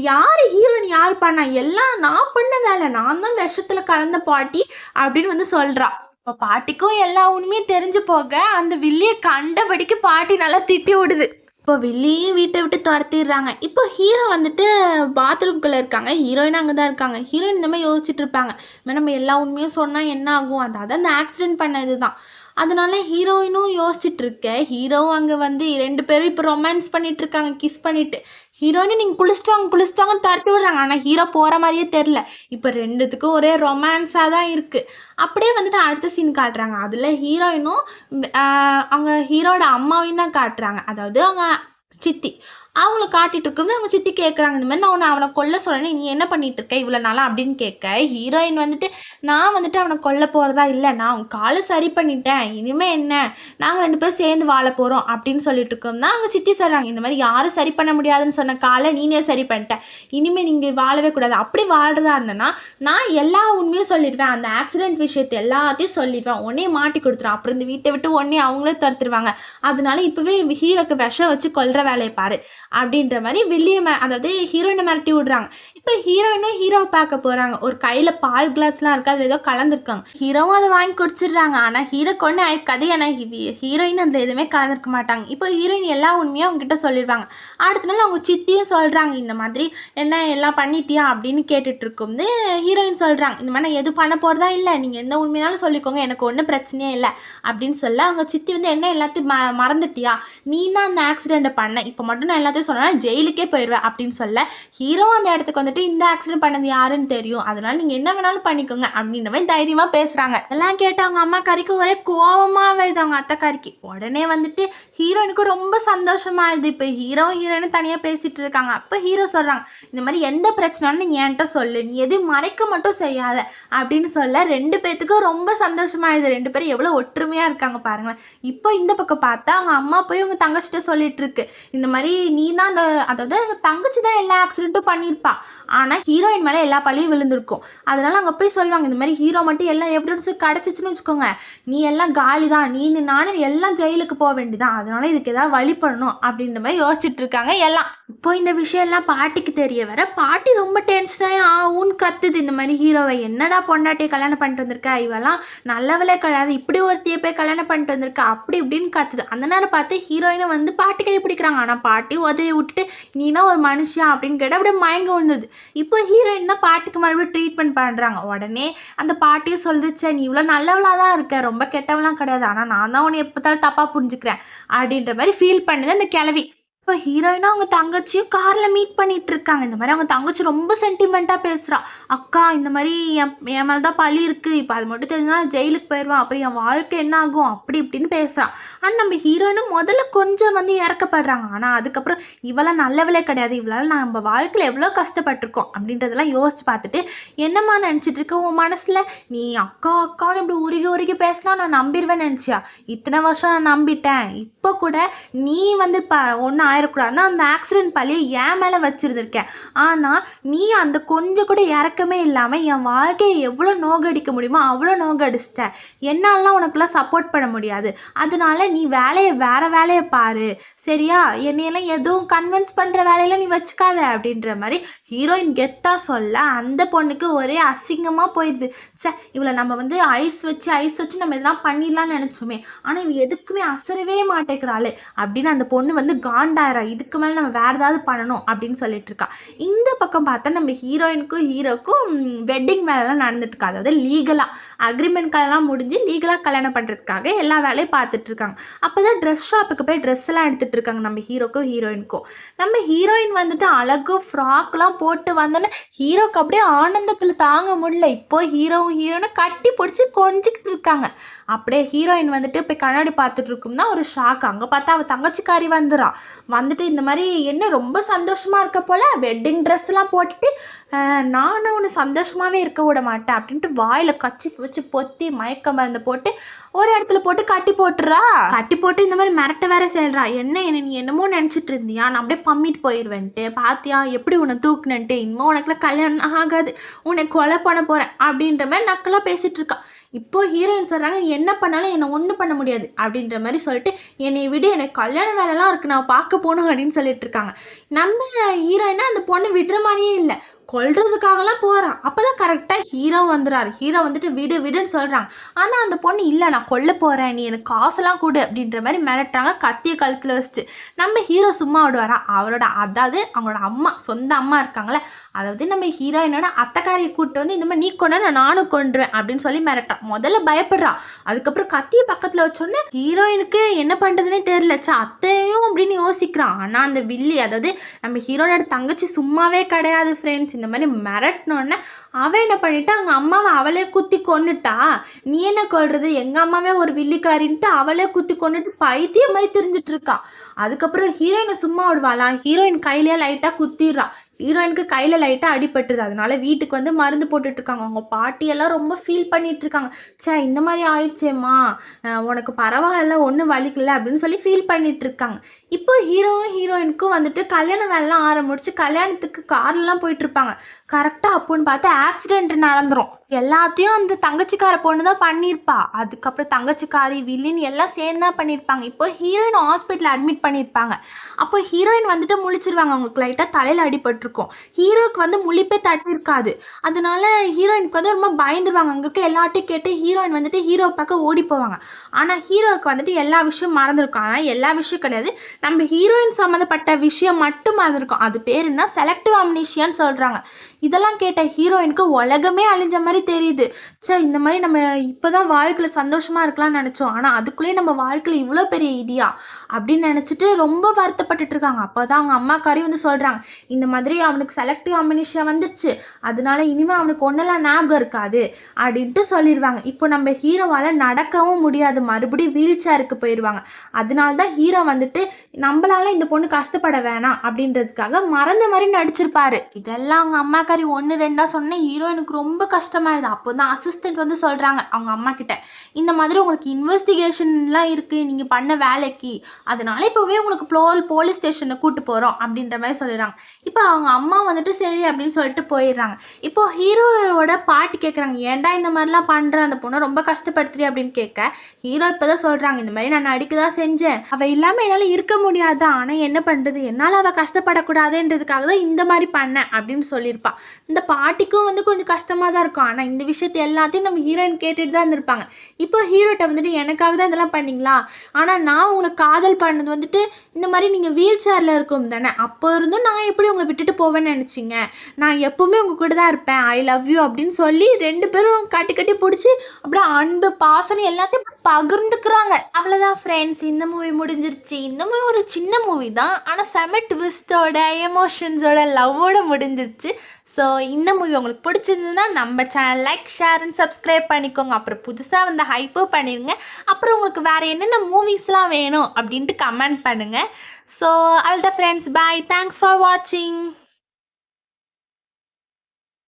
யார் ஹீரோயின் யார் பண்ணா? எல்லாம் நான் பண்ண வேலை நான் தான் விஷத்தில் கலந்த பாட்டி அப்படின்னு வந்து சொல்கிறான் இப்போ பாட்டிக்கும் எல்லா உண்மையும் தெரிஞ்சு போக அந்த வில்லியை கண்டபடிக்கு பாட்டி நல்லா திட்டி விடுது. இப்போ வில்லியும் வீட்டை விட்டு துரத்திடுறாங்க. இப்போ ஹீரோ வந்துட்டு பாத்ரூம்குள்ளே இருக்காங்க. ஹீரோயின் அங்கே தான் இருக்காங்க. ஹீரோயின் இந்த மாதிரி யோசிச்சுட்டு இருப்பாங்க. நம்ம எல்லா உண்மையும் சொன்னால் என்ன ஆகும்? அதாவது அந்த ஆக்சிடென்ட் பண்ணது தான் அதனால ஹீரோயினும் யோசிச்சுட்டு இருக்க ஹீரோவும் அங்கே வந்து ரெண்டு பேரும் இப்போ ரொமான்ஸ் பண்ணிட்டு இருக்காங்க கிஸ் பண்ணிட்டு. ஹீரோயினும் நீங்கள் குளிச்சிட்டாங்க குளிச்சிட்டாங்கன்னு தரத்து விடுறாங்க. ஆனால் ஹீரோ போகிற மாதிரியே தெரில. இப்போ ரெண்டுத்துக்கும் ஒரே ரொமான்ஸாக தான் இருக்குது அப்படியே வந்துட்டு அடுத்த சீன் காட்டுறாங்க. அதில் ஹீரோயினும் அவங்க ஹீரோட அம்மாவையும் தான் காட்டுறாங்க. அதாவது அவங்க சித்தி. அவங்கள காட்டிட்டு இருக்கும்போது அவங்க சித்தி கேட்குறாங்க இந்த மாதிரி நான் உன்னை அவனை கொல்ல சொல்கிறேன் நீ என்ன பண்ணிட்டு இருக்க இவ்வளோ நாளா? அப்படின்னு கேட்க ஹீரோயின் வந்துட்டு நான் வந்துட்டு அவனை கொல்ல போகிறதா இல்லை. நான் அவன் காலை சரி பண்ணிட்டேன். இனிமே என்ன? நாங்கள் ரெண்டு பேரும் சேர்ந்து வாழ போகிறோம் அப்படின்னு சொல்லிட்டு இருக்கோம்னா அவங்க சித்தி சொல்கிறாங்க இந்த மாதிரி யாரும் சரி பண்ண முடியாதுன்னு சொன்ன காலை நீனே சரி பண்ணிட்டேன் இனிமேல் நீங்கள் வாழவே கூடாது. அப்படி வாழ்றதா இருந்தேன்னா நான் எல்லா உண்மையும் சொல்லிடுவேன். அந்த ஆக்சிடென்ட் விஷயத்தை எல்லாத்தையும் சொல்லிடுவேன். உடனே மாட்டி கொடுத்துருவேன் அப்புறம் இந்த வீட்டை விட்டு உடனே அவங்களே துரத்துருவாங்க அதனால இப்போவே ஹீரோக்கு விஷம் வச்சு கொல்ற வேலையை பாரு. அப்படின்ற மாதிரி வில்லிய அதாவது ஹீரோயினை மிரட்டி விடுறாங்க. இப்போ ஹீரோயினே ஹீரோவை பார்க்க போகிறாங்க ஒரு கையில் பால் கிளாஸ்லாம் இருக்குது அதில் ஏதோ கலந்துருக்காங்க. ஹீரோவும் அதை வாங்கி குடிச்சிடுறாங்க. ஆனால் ஹீரோ கொண்டு ஆயிருக்காது ஏன்னா ஹீரோயின் அதில் எதுவுமே கலந்துருக்க மாட்டாங்க. இப்போ ஹீரோயின் எல்லா உண்மையும் அவங்ககிட்ட சொல்லிடுவாங்க அடுத்த நாள் அவங்க சித்தியும் சொல்கிறாங்க இந்த மாதிரி என்ன எல்லாம் பண்ணிட்டியா? அப்படின்னு கேட்டுட்டு ஹீரோயின் சொல்கிறாங்க இந்த மாதிரி நான் எதுவும் பண்ண போகிறதா இல்லை. நீங்கள் எந்த உண்மையாலும் சொல்லிக்கோங்க. எனக்கு ஒன்றும் பிரச்சனையே இல்லை. அப்படின்னு சொல்ல அவங்க சித்தி வந்து என்ன எல்லாத்தையும் ம மறந்துட்டியா? நீ தான் அந்த ஆக்சிடெண்ட்டை பண்ண. இப்போ மட்டும் நான் எல்லாத்தையும் சொன்னால் ஜெயிலுக்கே போயிடுவேன் அப்படின்னு சொல்ல ஹீரோ அந்த இடத்துக்கு வந்துட்டு இந்த ஆக்சிடென்ட் பண்ணது யாருன்னு தெரியும். அதனால நீங்கள் என்ன வேணாலும் பண்ணிக்கோங்க அப்படின்ற மாதிரி தைரியமாக பேசுகிறாங்க எல்லாம் கேட்டு அவங்க அம்மா கறிக்கு ஒரே கோவமாக வருது. அவங்க அத்தை கறிக்கு. உடனே வந்துட்டு ஹீரோனுக்கு ரொம்ப சந்தோஷமாயிடுது இப்போ ஹீரோ ஹீரோனு தனியாக பேசிட்டு இருக்காங்க. அப்போ ஹீரோ சொல்கிறாங்க இந்த மாதிரி எந்த பிரச்சனைன்னு நீ என்கிட்ட சொல்லு. நீ எதையும் மறைக்க மட்டும் செய்யாத அப்படின்னு சொல்ல ரெண்டு பேத்துக்கும் ரொம்ப சந்தோஷமாயிடுது ரெண்டு பேரும் எவ்வளோ ஒற்றுமையாக இருக்காங்க பாருங்களேன். இப்போ இந்த பக்கம் பார்த்தா அவங்க அம்மா போய் அவங்க தங்கச்சிட்ட சொல்லிட்டு இருக்கு. இந்த மாதிரி நீ தான் அந்த அதாவது தங்கச்சி தான் எல்லா ஆக்சிடென்ட்டும் பண்ணியிருப்பா. ஆனால் ஹீரோயின் மேலே எல்லா பழியும் விழுந்திருக்கும். அதனால அங்கே போய் சொல்லுவாங்க இந்த மாதிரி ஹீரோ மட்டும் எல்லாம் எவிடன்ஸும் கிடச்சிச்சின்னு வச்சுக்கோங்க. நீ எல்லாம் காலி தான் நீ நானும் எல்லாம் ஜெயிலுக்கு போக வேண்டியதான் அதனால இதுக்கு ஏதாவது வழி பண்ணணும். அப்படின்ற மாதிரி யோசிச்சுட்டு இருக்காங்க எல்லாம். இப்போ இந்த விஷயம்லாம் பாட்டிக்கு தெரிய வர பாட்டி ரொம்ப டென்ஷனாகி ஆ கத்துது இந்த மாதிரி ஹீரோவை என்னடா பொண்டாட்டியை கல்யாணம் பண்ணிட்டு வந்திருக்கா? இவெல்லாம் நல்லவளே கிடையாது. இப்படி ஒருத்தியை போய் கல்யாணம் பண்ணிட்டு வந்திருக்கா? அப்படி இப்படின்னு கத்துது. அந்த நேரம் பார்த்து ஹீரோயினை வந்து பாட்டி கை பிடிக்கிறாங்க. ஆனால் பாட்டி உதவி விட்டுட்டு நீனா ஒரு மனுஷியா? அப்படின்னு கேட்டால் அப்படியே மயங்க விழுந்தது இப்போ ஹீரோயின் தான் பாட்டிக்கு மறுபடியும் ட்ரீட்மெண்ட் பண்ணுறாங்க உடனே அந்த பாட்டியை சொல்லுச்சே நீ இவ்வளோ நல்லவளாக தான் இருக்க. ரொம்ப கெட்டவளாம் கிடையாது. ஆனால் நான் தான் உன்னை எப்போத்தாலும் தப்பாக புரிஞ்சுக்கிறேன். அப்படின்ற மாதிரி ஃபீல் பண்ணுது அந்த கிளவி. இப்போ ஹீரோயினும் அவங்க தங்கச்சியும் காரில் மீட் பண்ணிட்டு இருக்காங்க இந்த மாதிரி அவங்க தங்கச்சி ரொம்ப சென்டிமெண்ட்டாக பேசுகிறா அக்கா இந்த மாதிரி என் என் மேலே தான் பழி இருக்குது இப்போ அது மட்டும் தெரிஞ்சா ஜெயிலுக்கு போயிடுவான் அப்புறம் என் வாழ்க்கை என்ன ஆகும்? அப்படி இப்படின்னு பேசுகிறான் ஆனால் நம்ம ஹீரோயினும் முதல்ல கொஞ்சம் வந்து இறக்கப்படுறாங்க. ஆனால் அதுக்கப்புறம் இவளாம் நல்லவளே கிடையாது. இவளால் நம்ம வாழ்க்கையில் எவ்வளோ கஷ்டப்பட்டிருக்கோம் அப்படின்றதெல்லாம் யோசிச்சு பார்த்துட்டு என்னம்மா நினச்சிட்டு இருக்க? உன் மனசில் நீ அக்கா அக்கான்னு இப்படி உருகி உருகி பேசினா நான் நம்பிடுவேன் நினச்சியா? இத்தனை வருஷம் நான் நம்பிட்டேன். இப்போ கூட நீ வந்து ப ஒன்று ஆயிடக்கூடாதுன்னா அந்த ஆக்சிடென்ட் பழியை என் மேலே வச்சுருந்துருக்கேன். ஆனால் நீ அந்த கொஞ்சம் கூட இறக்கமே இல்லாமல் என் வாழ்க்கையை எவ்வளோ நோகடிக்க முடியுமோ அவ்வளோ நோகடிச்சிட்ட. என்னாலலாம் உனக்குலாம் சப்போர்ட் பண்ண முடியாது. அதனால நீ வேலையை வேறு வேலையை பாரு. சரியா? என்னையெல்லாம் எதுவும் கன்வின்ஸ் பண்ணுற வேலையெல்லாம் நீ வச்சுக்காத அப்படின்ற மாதிரி ஹீரோயின் கெத்தாக சொல்ல அந்த பொண்ணுக்கு ஒரே அசிங்கமாக போயிடுது. சே இவளை நம்ம வந்து ஐஸ் வச்சு ஐஸ் வச்சு நம்ம இதெல்லாம் பண்ணிடலாம்னு நினச்சோமே. ஆனால் இவ எதுக்குமே அசரவே மாட்டேங்கிறாள் அப்படின்னு அந்த பொண்ணு வந்து காண்டா காண்டாயிரா இதுக்கு மேலே நம்ம வேறு ஏதாவது பண்ணணும் அப்படின்னு சொல்லிட்டு இருக்கா. இந்த பக்கம் பார்த்தா நம்ம ஹீரோயினுக்கும் ஹீரோக்கும் வெட்டிங் வேலைலாம் நடந்துட்டுருக்கா அதாவது லீகலாக அக்ரிமெண்ட்கெல்லாம் முடிஞ்சு லீகலாக கல்யாணம் பண்ணுறதுக்காக எல்லா வேலையும் பார்த்துட்ருக்காங்க அப்போ தான் ட்ரெஸ் ஷாப்புக்கு போய் ட்ரெஸ் எல்லாம் இருக்காங்க நம்ம ஹீரோக்கும் ஹீரோயினுக்கும் நம்ம ஹீரோயின் வந்துட்டு அழகு ஃப்ராக்லாம் போட்டு வந்தோன்னே ஹீரோக்கு அப்படியே ஆனந்தத்தில் தாங்க முடியல. இப்போ ஹீரோவும் ஹீரோனும் கட்டி பிடிச்சி கொஞ்சிக்கிட்டு இருக்காங்க. அப்படியே ஹீரோயின் வந்துட்டு போய் கண்ணாடி பார்த்துட்டு இருக்கும்னா ஒரு ஷாக் அங்கே பார்த்தா அவள் தங்கச்சிக்காரி வந்துடுறா வந்துட்டு இந்த மாதிரி என்ன ரொம்ப சந்தோஷமாக இருக்க போல்? வெட்டிங் ட்ரெஸ்லாம் போட்டுட்டு நானும் அவனை சந்தோஷமாகவே இருக்க விட மாட்டேன் அப்படின்ட்டு வாயில் கச்சி வச்சு பொத்தி மயக்க மருந்து போட்டு ஒரு இடத்துல போட்டு கட்டி போட்டுறா. கட்டி போட்டு இந்த மாதிரி மிரட்ட வேற செய்கிறா என்ன என்ன நீ என்னமோ நினச்சிட்டு இருந்தியா? நான் அப்படியே பம்மிட்டு போயிடுவேன்ட்டு பாத்தியா? எப்படி உன்னை தூக்குனன்ட்டு? இன்னும் உனக்குலாம் கல்யாணம் ஆகாது. உன்னை கொலை பண்ண போகிறேன் அப்படின்ற மாதிரி நக்கலாக பேசிகிட்டு இருக்கா. இப்போ ஹீரோயின் சொல்கிறாங்க என்ன பண்ணாலும் என்னை ஒன்றும் பண்ண முடியாது அப்படின்ற மாதிரி சொல்லிட்டு என்னை விட எனக்கு கல்யாண வேலைலாம் இருக்குது நான் பார்க்க போகணும் அப்படின்னு சொல்லிட்டு இருக்காங்க. நம்ம ஹீரோயினா அந்த பொண்ணு விடுற மாதிரியே இல்லை. கொல்றதுக்காகலாம் போகிறான் அப்போ தான் கரெக்டாக ஹீரோ வந்துடுறாரு ஹீரோ வந்துட்டு விடு விடுன்னு சொல்கிறாங்க ஆனால் அந்த பொண்ணு இல்லை நான் கொல்ல போகிறேன் நீ எனக்கு காசெல்லாம் கொடு. அப்படின்ற மாதிரி மிரட்டுறாங்க. கத்திய கழுத்தில் வச்சுட்டு. நம்ம ஹீரோ சும்மா விடுவாரா? அவரோட அதாவது அவங்களோட அம்மா சொந்த அம்மா இருக்காங்களே அதாவது நம்ம ஹீரோயினோட அத்தைக்காரியை கூப்பிட்டு வந்து இந்த மாதிரி நீ கொண்டா நான் நானும் கொண்டுருவேன் அப்படின்னு சொல்லி மிரட்டான் முதல்ல பயப்படுறா. அதுக்கப்புறம் கத்திய பக்கத்தில் வச்சோன்னே ஹீரோயினுக்கு என்ன பண்ணுறதுனே தெரியலச்சா அத்தையும் அப்படின்னு யோசிக்கிறான். ஆனால் அந்த வில்லி அதாவது நம்ம ஹீரோனோட தங்கச்சி சும்மாவே கிடையாது ஃப்ரெண்ட்ஸ் இந்த மாதிரி மிரட்டினோடனே அவன் என்ன பண்ணிட்டா அவங்க அம்மாவை அவளே குத்தி கொன்னுட்டா. நீ என்ன கொள்றது எங்கள் அம்மாவே ஒரு வில்லிக்காரின்ட்டு அவளே குத்தி கொண்டுட்டு பைத்தியம் மாதிரி தெரிஞ்சிட்டு இருக்கா. அதுக்கப்புறம் ஹீரோயினை சும்மா விடுவாளா? ஹீரோயின் கையிலேயே லைட்டாக குத்திடுறா. ஹீரோயினுக்கு கையில் லைட்டாக அடிபட்டுருது. அதனால வீட்டுக்கு வந்து மருந்து போட்டுட்டு இருக்காங்க அவங்க பாட்டியெல்லாம் ரொம்ப ஃபீல் பண்ணிட்டு இருக்காங்க ச்சே இந்த மாதிரி ஆயிடுச்சேம்மா. உனக்கு பரவாயில்ல ஒன்றும் வலிக்கல அப்படின்னு சொல்லி ஃபீல் பண்ணிட்டு இருக்காங்க இப்போ ஹீரோவும் ஹீரோயினுக்கும் வந்துட்டு கல்யாண வேலைலாம் ஆரம்பிச்சு கல்யாணத்துக்கு கார்லலாம் போயிட்டு இருப்பாங்க கரெக்டாக அப்போன்னு பார்த்து ஆக்சிடென்ட் நடந்துரும். எல்லாத்தையும் அந்த தங்கச்சிக்கார பொண்ணு தான் பண்ணியிருப்பா. அதுக்கப்புறம் தங்கச்சிக்காரி வில்லின் எல்லாம் சேர்ந்து தான் பண்ணியிருப்பாங்க. இப்போ ஹீரோயின் ஹாஸ்பிட்டலில் அட்மிட் பண்ணியிருப்பாங்க. அப்போ ஹீரோயின் வந்துட்டு முழிச்சிருவாங்க. அவங்களுக்கு லைட்டாக தலையில் அடிபட்டிருக்கும். ஹீரோக்கு வந்து முழிப்பே தட்டிருக்காது அதனால ஹீரோயினுக்கு வந்து ரொம்ப பயந்துருவாங்க. அங்கே இருக்க எல்லாட்டையும் கேட்டு ஹீரோயின் வந்துட்டு ஹீரோ பார்க்க ஓடி போவாங்க. ஆனால் ஹீரோவுக்கு வந்துட்டு எல்லா விஷயம் மறந்துருக்கும். ஆனால் எல்லா விஷயம் கிடையாது. நம்ம ஹீரோயின் சம்மந்தப்பட்ட விஷயம் மட்டும் மறந்துருக்கும் அது பேர் என்ன? செலக்டிவ் அம்னிஷியான்னு சொல்கிறாங்க இதெல்லாம் கேட்ட ஹீரோயினுக்கு உலகமே அழிஞ்ச மாதிரி தெரியுது. ச்சே இந்த மாதிரி நம்ம இப்போ தான் வாழ்க்கையில் சந்தோஷமாக இருக்கலாம்னு நினச்சோம். ஆனால் அதுக்குள்ளேயே நம்ம வாழ்க்கையில் இவ்வளோ பெரிய இடியா? அப்படின்னு நினச்சிட்டு ரொம்ப வருத்தப்பட்டுட்டு இருக்காங்க. அப்போ தான் அவங்க அம்மாக்காரி வந்து சொல்கிறாங்க இந்த மாதிரி அவனுக்கு செலக்டிவ் அம்னிஷியா வந்துடுச்சு அதனால இனிமேல் அவனுக்கு ஒன்றெல்லாம் ஞாபகம் இருக்காது அப்படின்ட்டு சொல்லிடுவாங்க. இப்போ நம்ம ஹீரோவால் நடக்கவும் முடியாது. மறுபடியும் வீல் சேருக்கு போயிடுவாங்க. அதனால தான் ஹீரோ வந்துட்டு நம்மளால இந்த பொண்ணு கஷ்டப்பட வேணாம் அப்படின்றதுக்காக மறந்த மாதிரி நடிச்சிருப்பாரு. இதெல்லாம் அவங்க அம்மாக்காரி ஒன்று ரெண்டாக சொன்னேன் ஹீரோயினுக்கு ரொம்ப கஷ்டமாயிருது அப்போ தான் அசிஸ்டன்ட் வந்து சொல்கிறாங்க அவங்க அம்மா கிட்ட இந்த மாதிரி உங்களுக்கு இன்வெஸ்டிகேஷன்லாம் இருக்குது நீங்கள் பண்ண வேலைக்கு. அதனால இப்போவே உங்களுக்கு ப்ளோல் போலீஸ் ஸ்டேஷனை கூட்டு போகிறோம் அப்படின்ற மாதிரி சொல்லிடுறாங்க. இப்போ அவங்க அம்மா வந்துட்டு சரி அப்படின்னு சொல்லிட்டு போயிடுறாங்க. இப்போ ஹீரோவோட பாட்டு கேட்குறாங்க ஏன்டா இந்த மாதிரிலாம் பண்ணுற அந்த பொண்ணை ரொம்ப கஷ்டப்படுத்துறீ அப்படின்னு கேட்க ஹீரோ இப்போ தான் சொல்கிறாங்க இந்த மாதிரி நான் நடிக்க தான் செஞ்சேன். அவள் இல்லாமல் என்னால் இருக்க முடியாதா? ஆனால் என்ன பண்ணுறது என்னால் அவள் கஷ்டப்படக்கூடாதுன்றதுக்காக தான் இந்த மாதிரி பண்ணேன் அப்படின்னு சொல்லியிருப்பா. இந்த பாட்டிக்கும் வந்து கொஞ்சம் கஷ்டமாக தான் இருக்கும். ஆனால் இந்த விஷயத்த எல்லாத்தையும் நம்ம ஹீரோயின் கேட்டுட்டு தான் இருந்திருப்பாங்க. இப்போ ஹீரோட்ட வந்துட்டு எனக்காக தான் இதெல்லாம் பண்ணிங்களா? ஆனால் நான் உங்களை காதல் பண்ணது வந்துட்டு இந்த மாதிரி நீங்கள் வீல் சேரில் இருக்கும் தானே? அப்போ இருந்தும் நான் எப்படி உங்களை விட்டுட்டு போவேன்னு நினச்சிங்க? நான் எப்போவுமே உங்கள் கூட தான் இருப்பேன். ஐ லவ் யூ அப்படின்னு சொல்லி ரெண்டு பேரும் கட்டி கட்டி பிடிச்சி அப்படியே அன்பு பாசனம் எல்லாத்தையும் பகிர்ந்துக்கிறாங்க. அவ்வளோதான் ஃப்ரெண்ட்ஸ் இந்த மூவி முடிஞ்சிருச்சு. இந்த மூவி ஒரு சின்ன மூவி தான். ஆனால் செம ட்விஸ்டோட எமோஷன்ஸோட லவ்வோட முடிஞ்சிருச்சு. ஸோ இந்த மூவி உங்களுக்கு பிடிச்சிருந்ததுன்னா நம்ம channel like share and subscribe பண்ணிக்கோங்க. அப்புறம் புதுசாக வந்து ஹைப்பும் பண்ணிடுங்க அப்புறம் உங்களுக்கு வேறு என்னென்ன மூவிஸ்லாம் வேணும் அப்படின்ட்டு கமெண்ட் பண்ணுங்கள் ஸோ அவ்வளோதான் ஃப்ரெண்ட்ஸ் பாய் தேங்க்ஸ் ஃபார் வாட்சிங்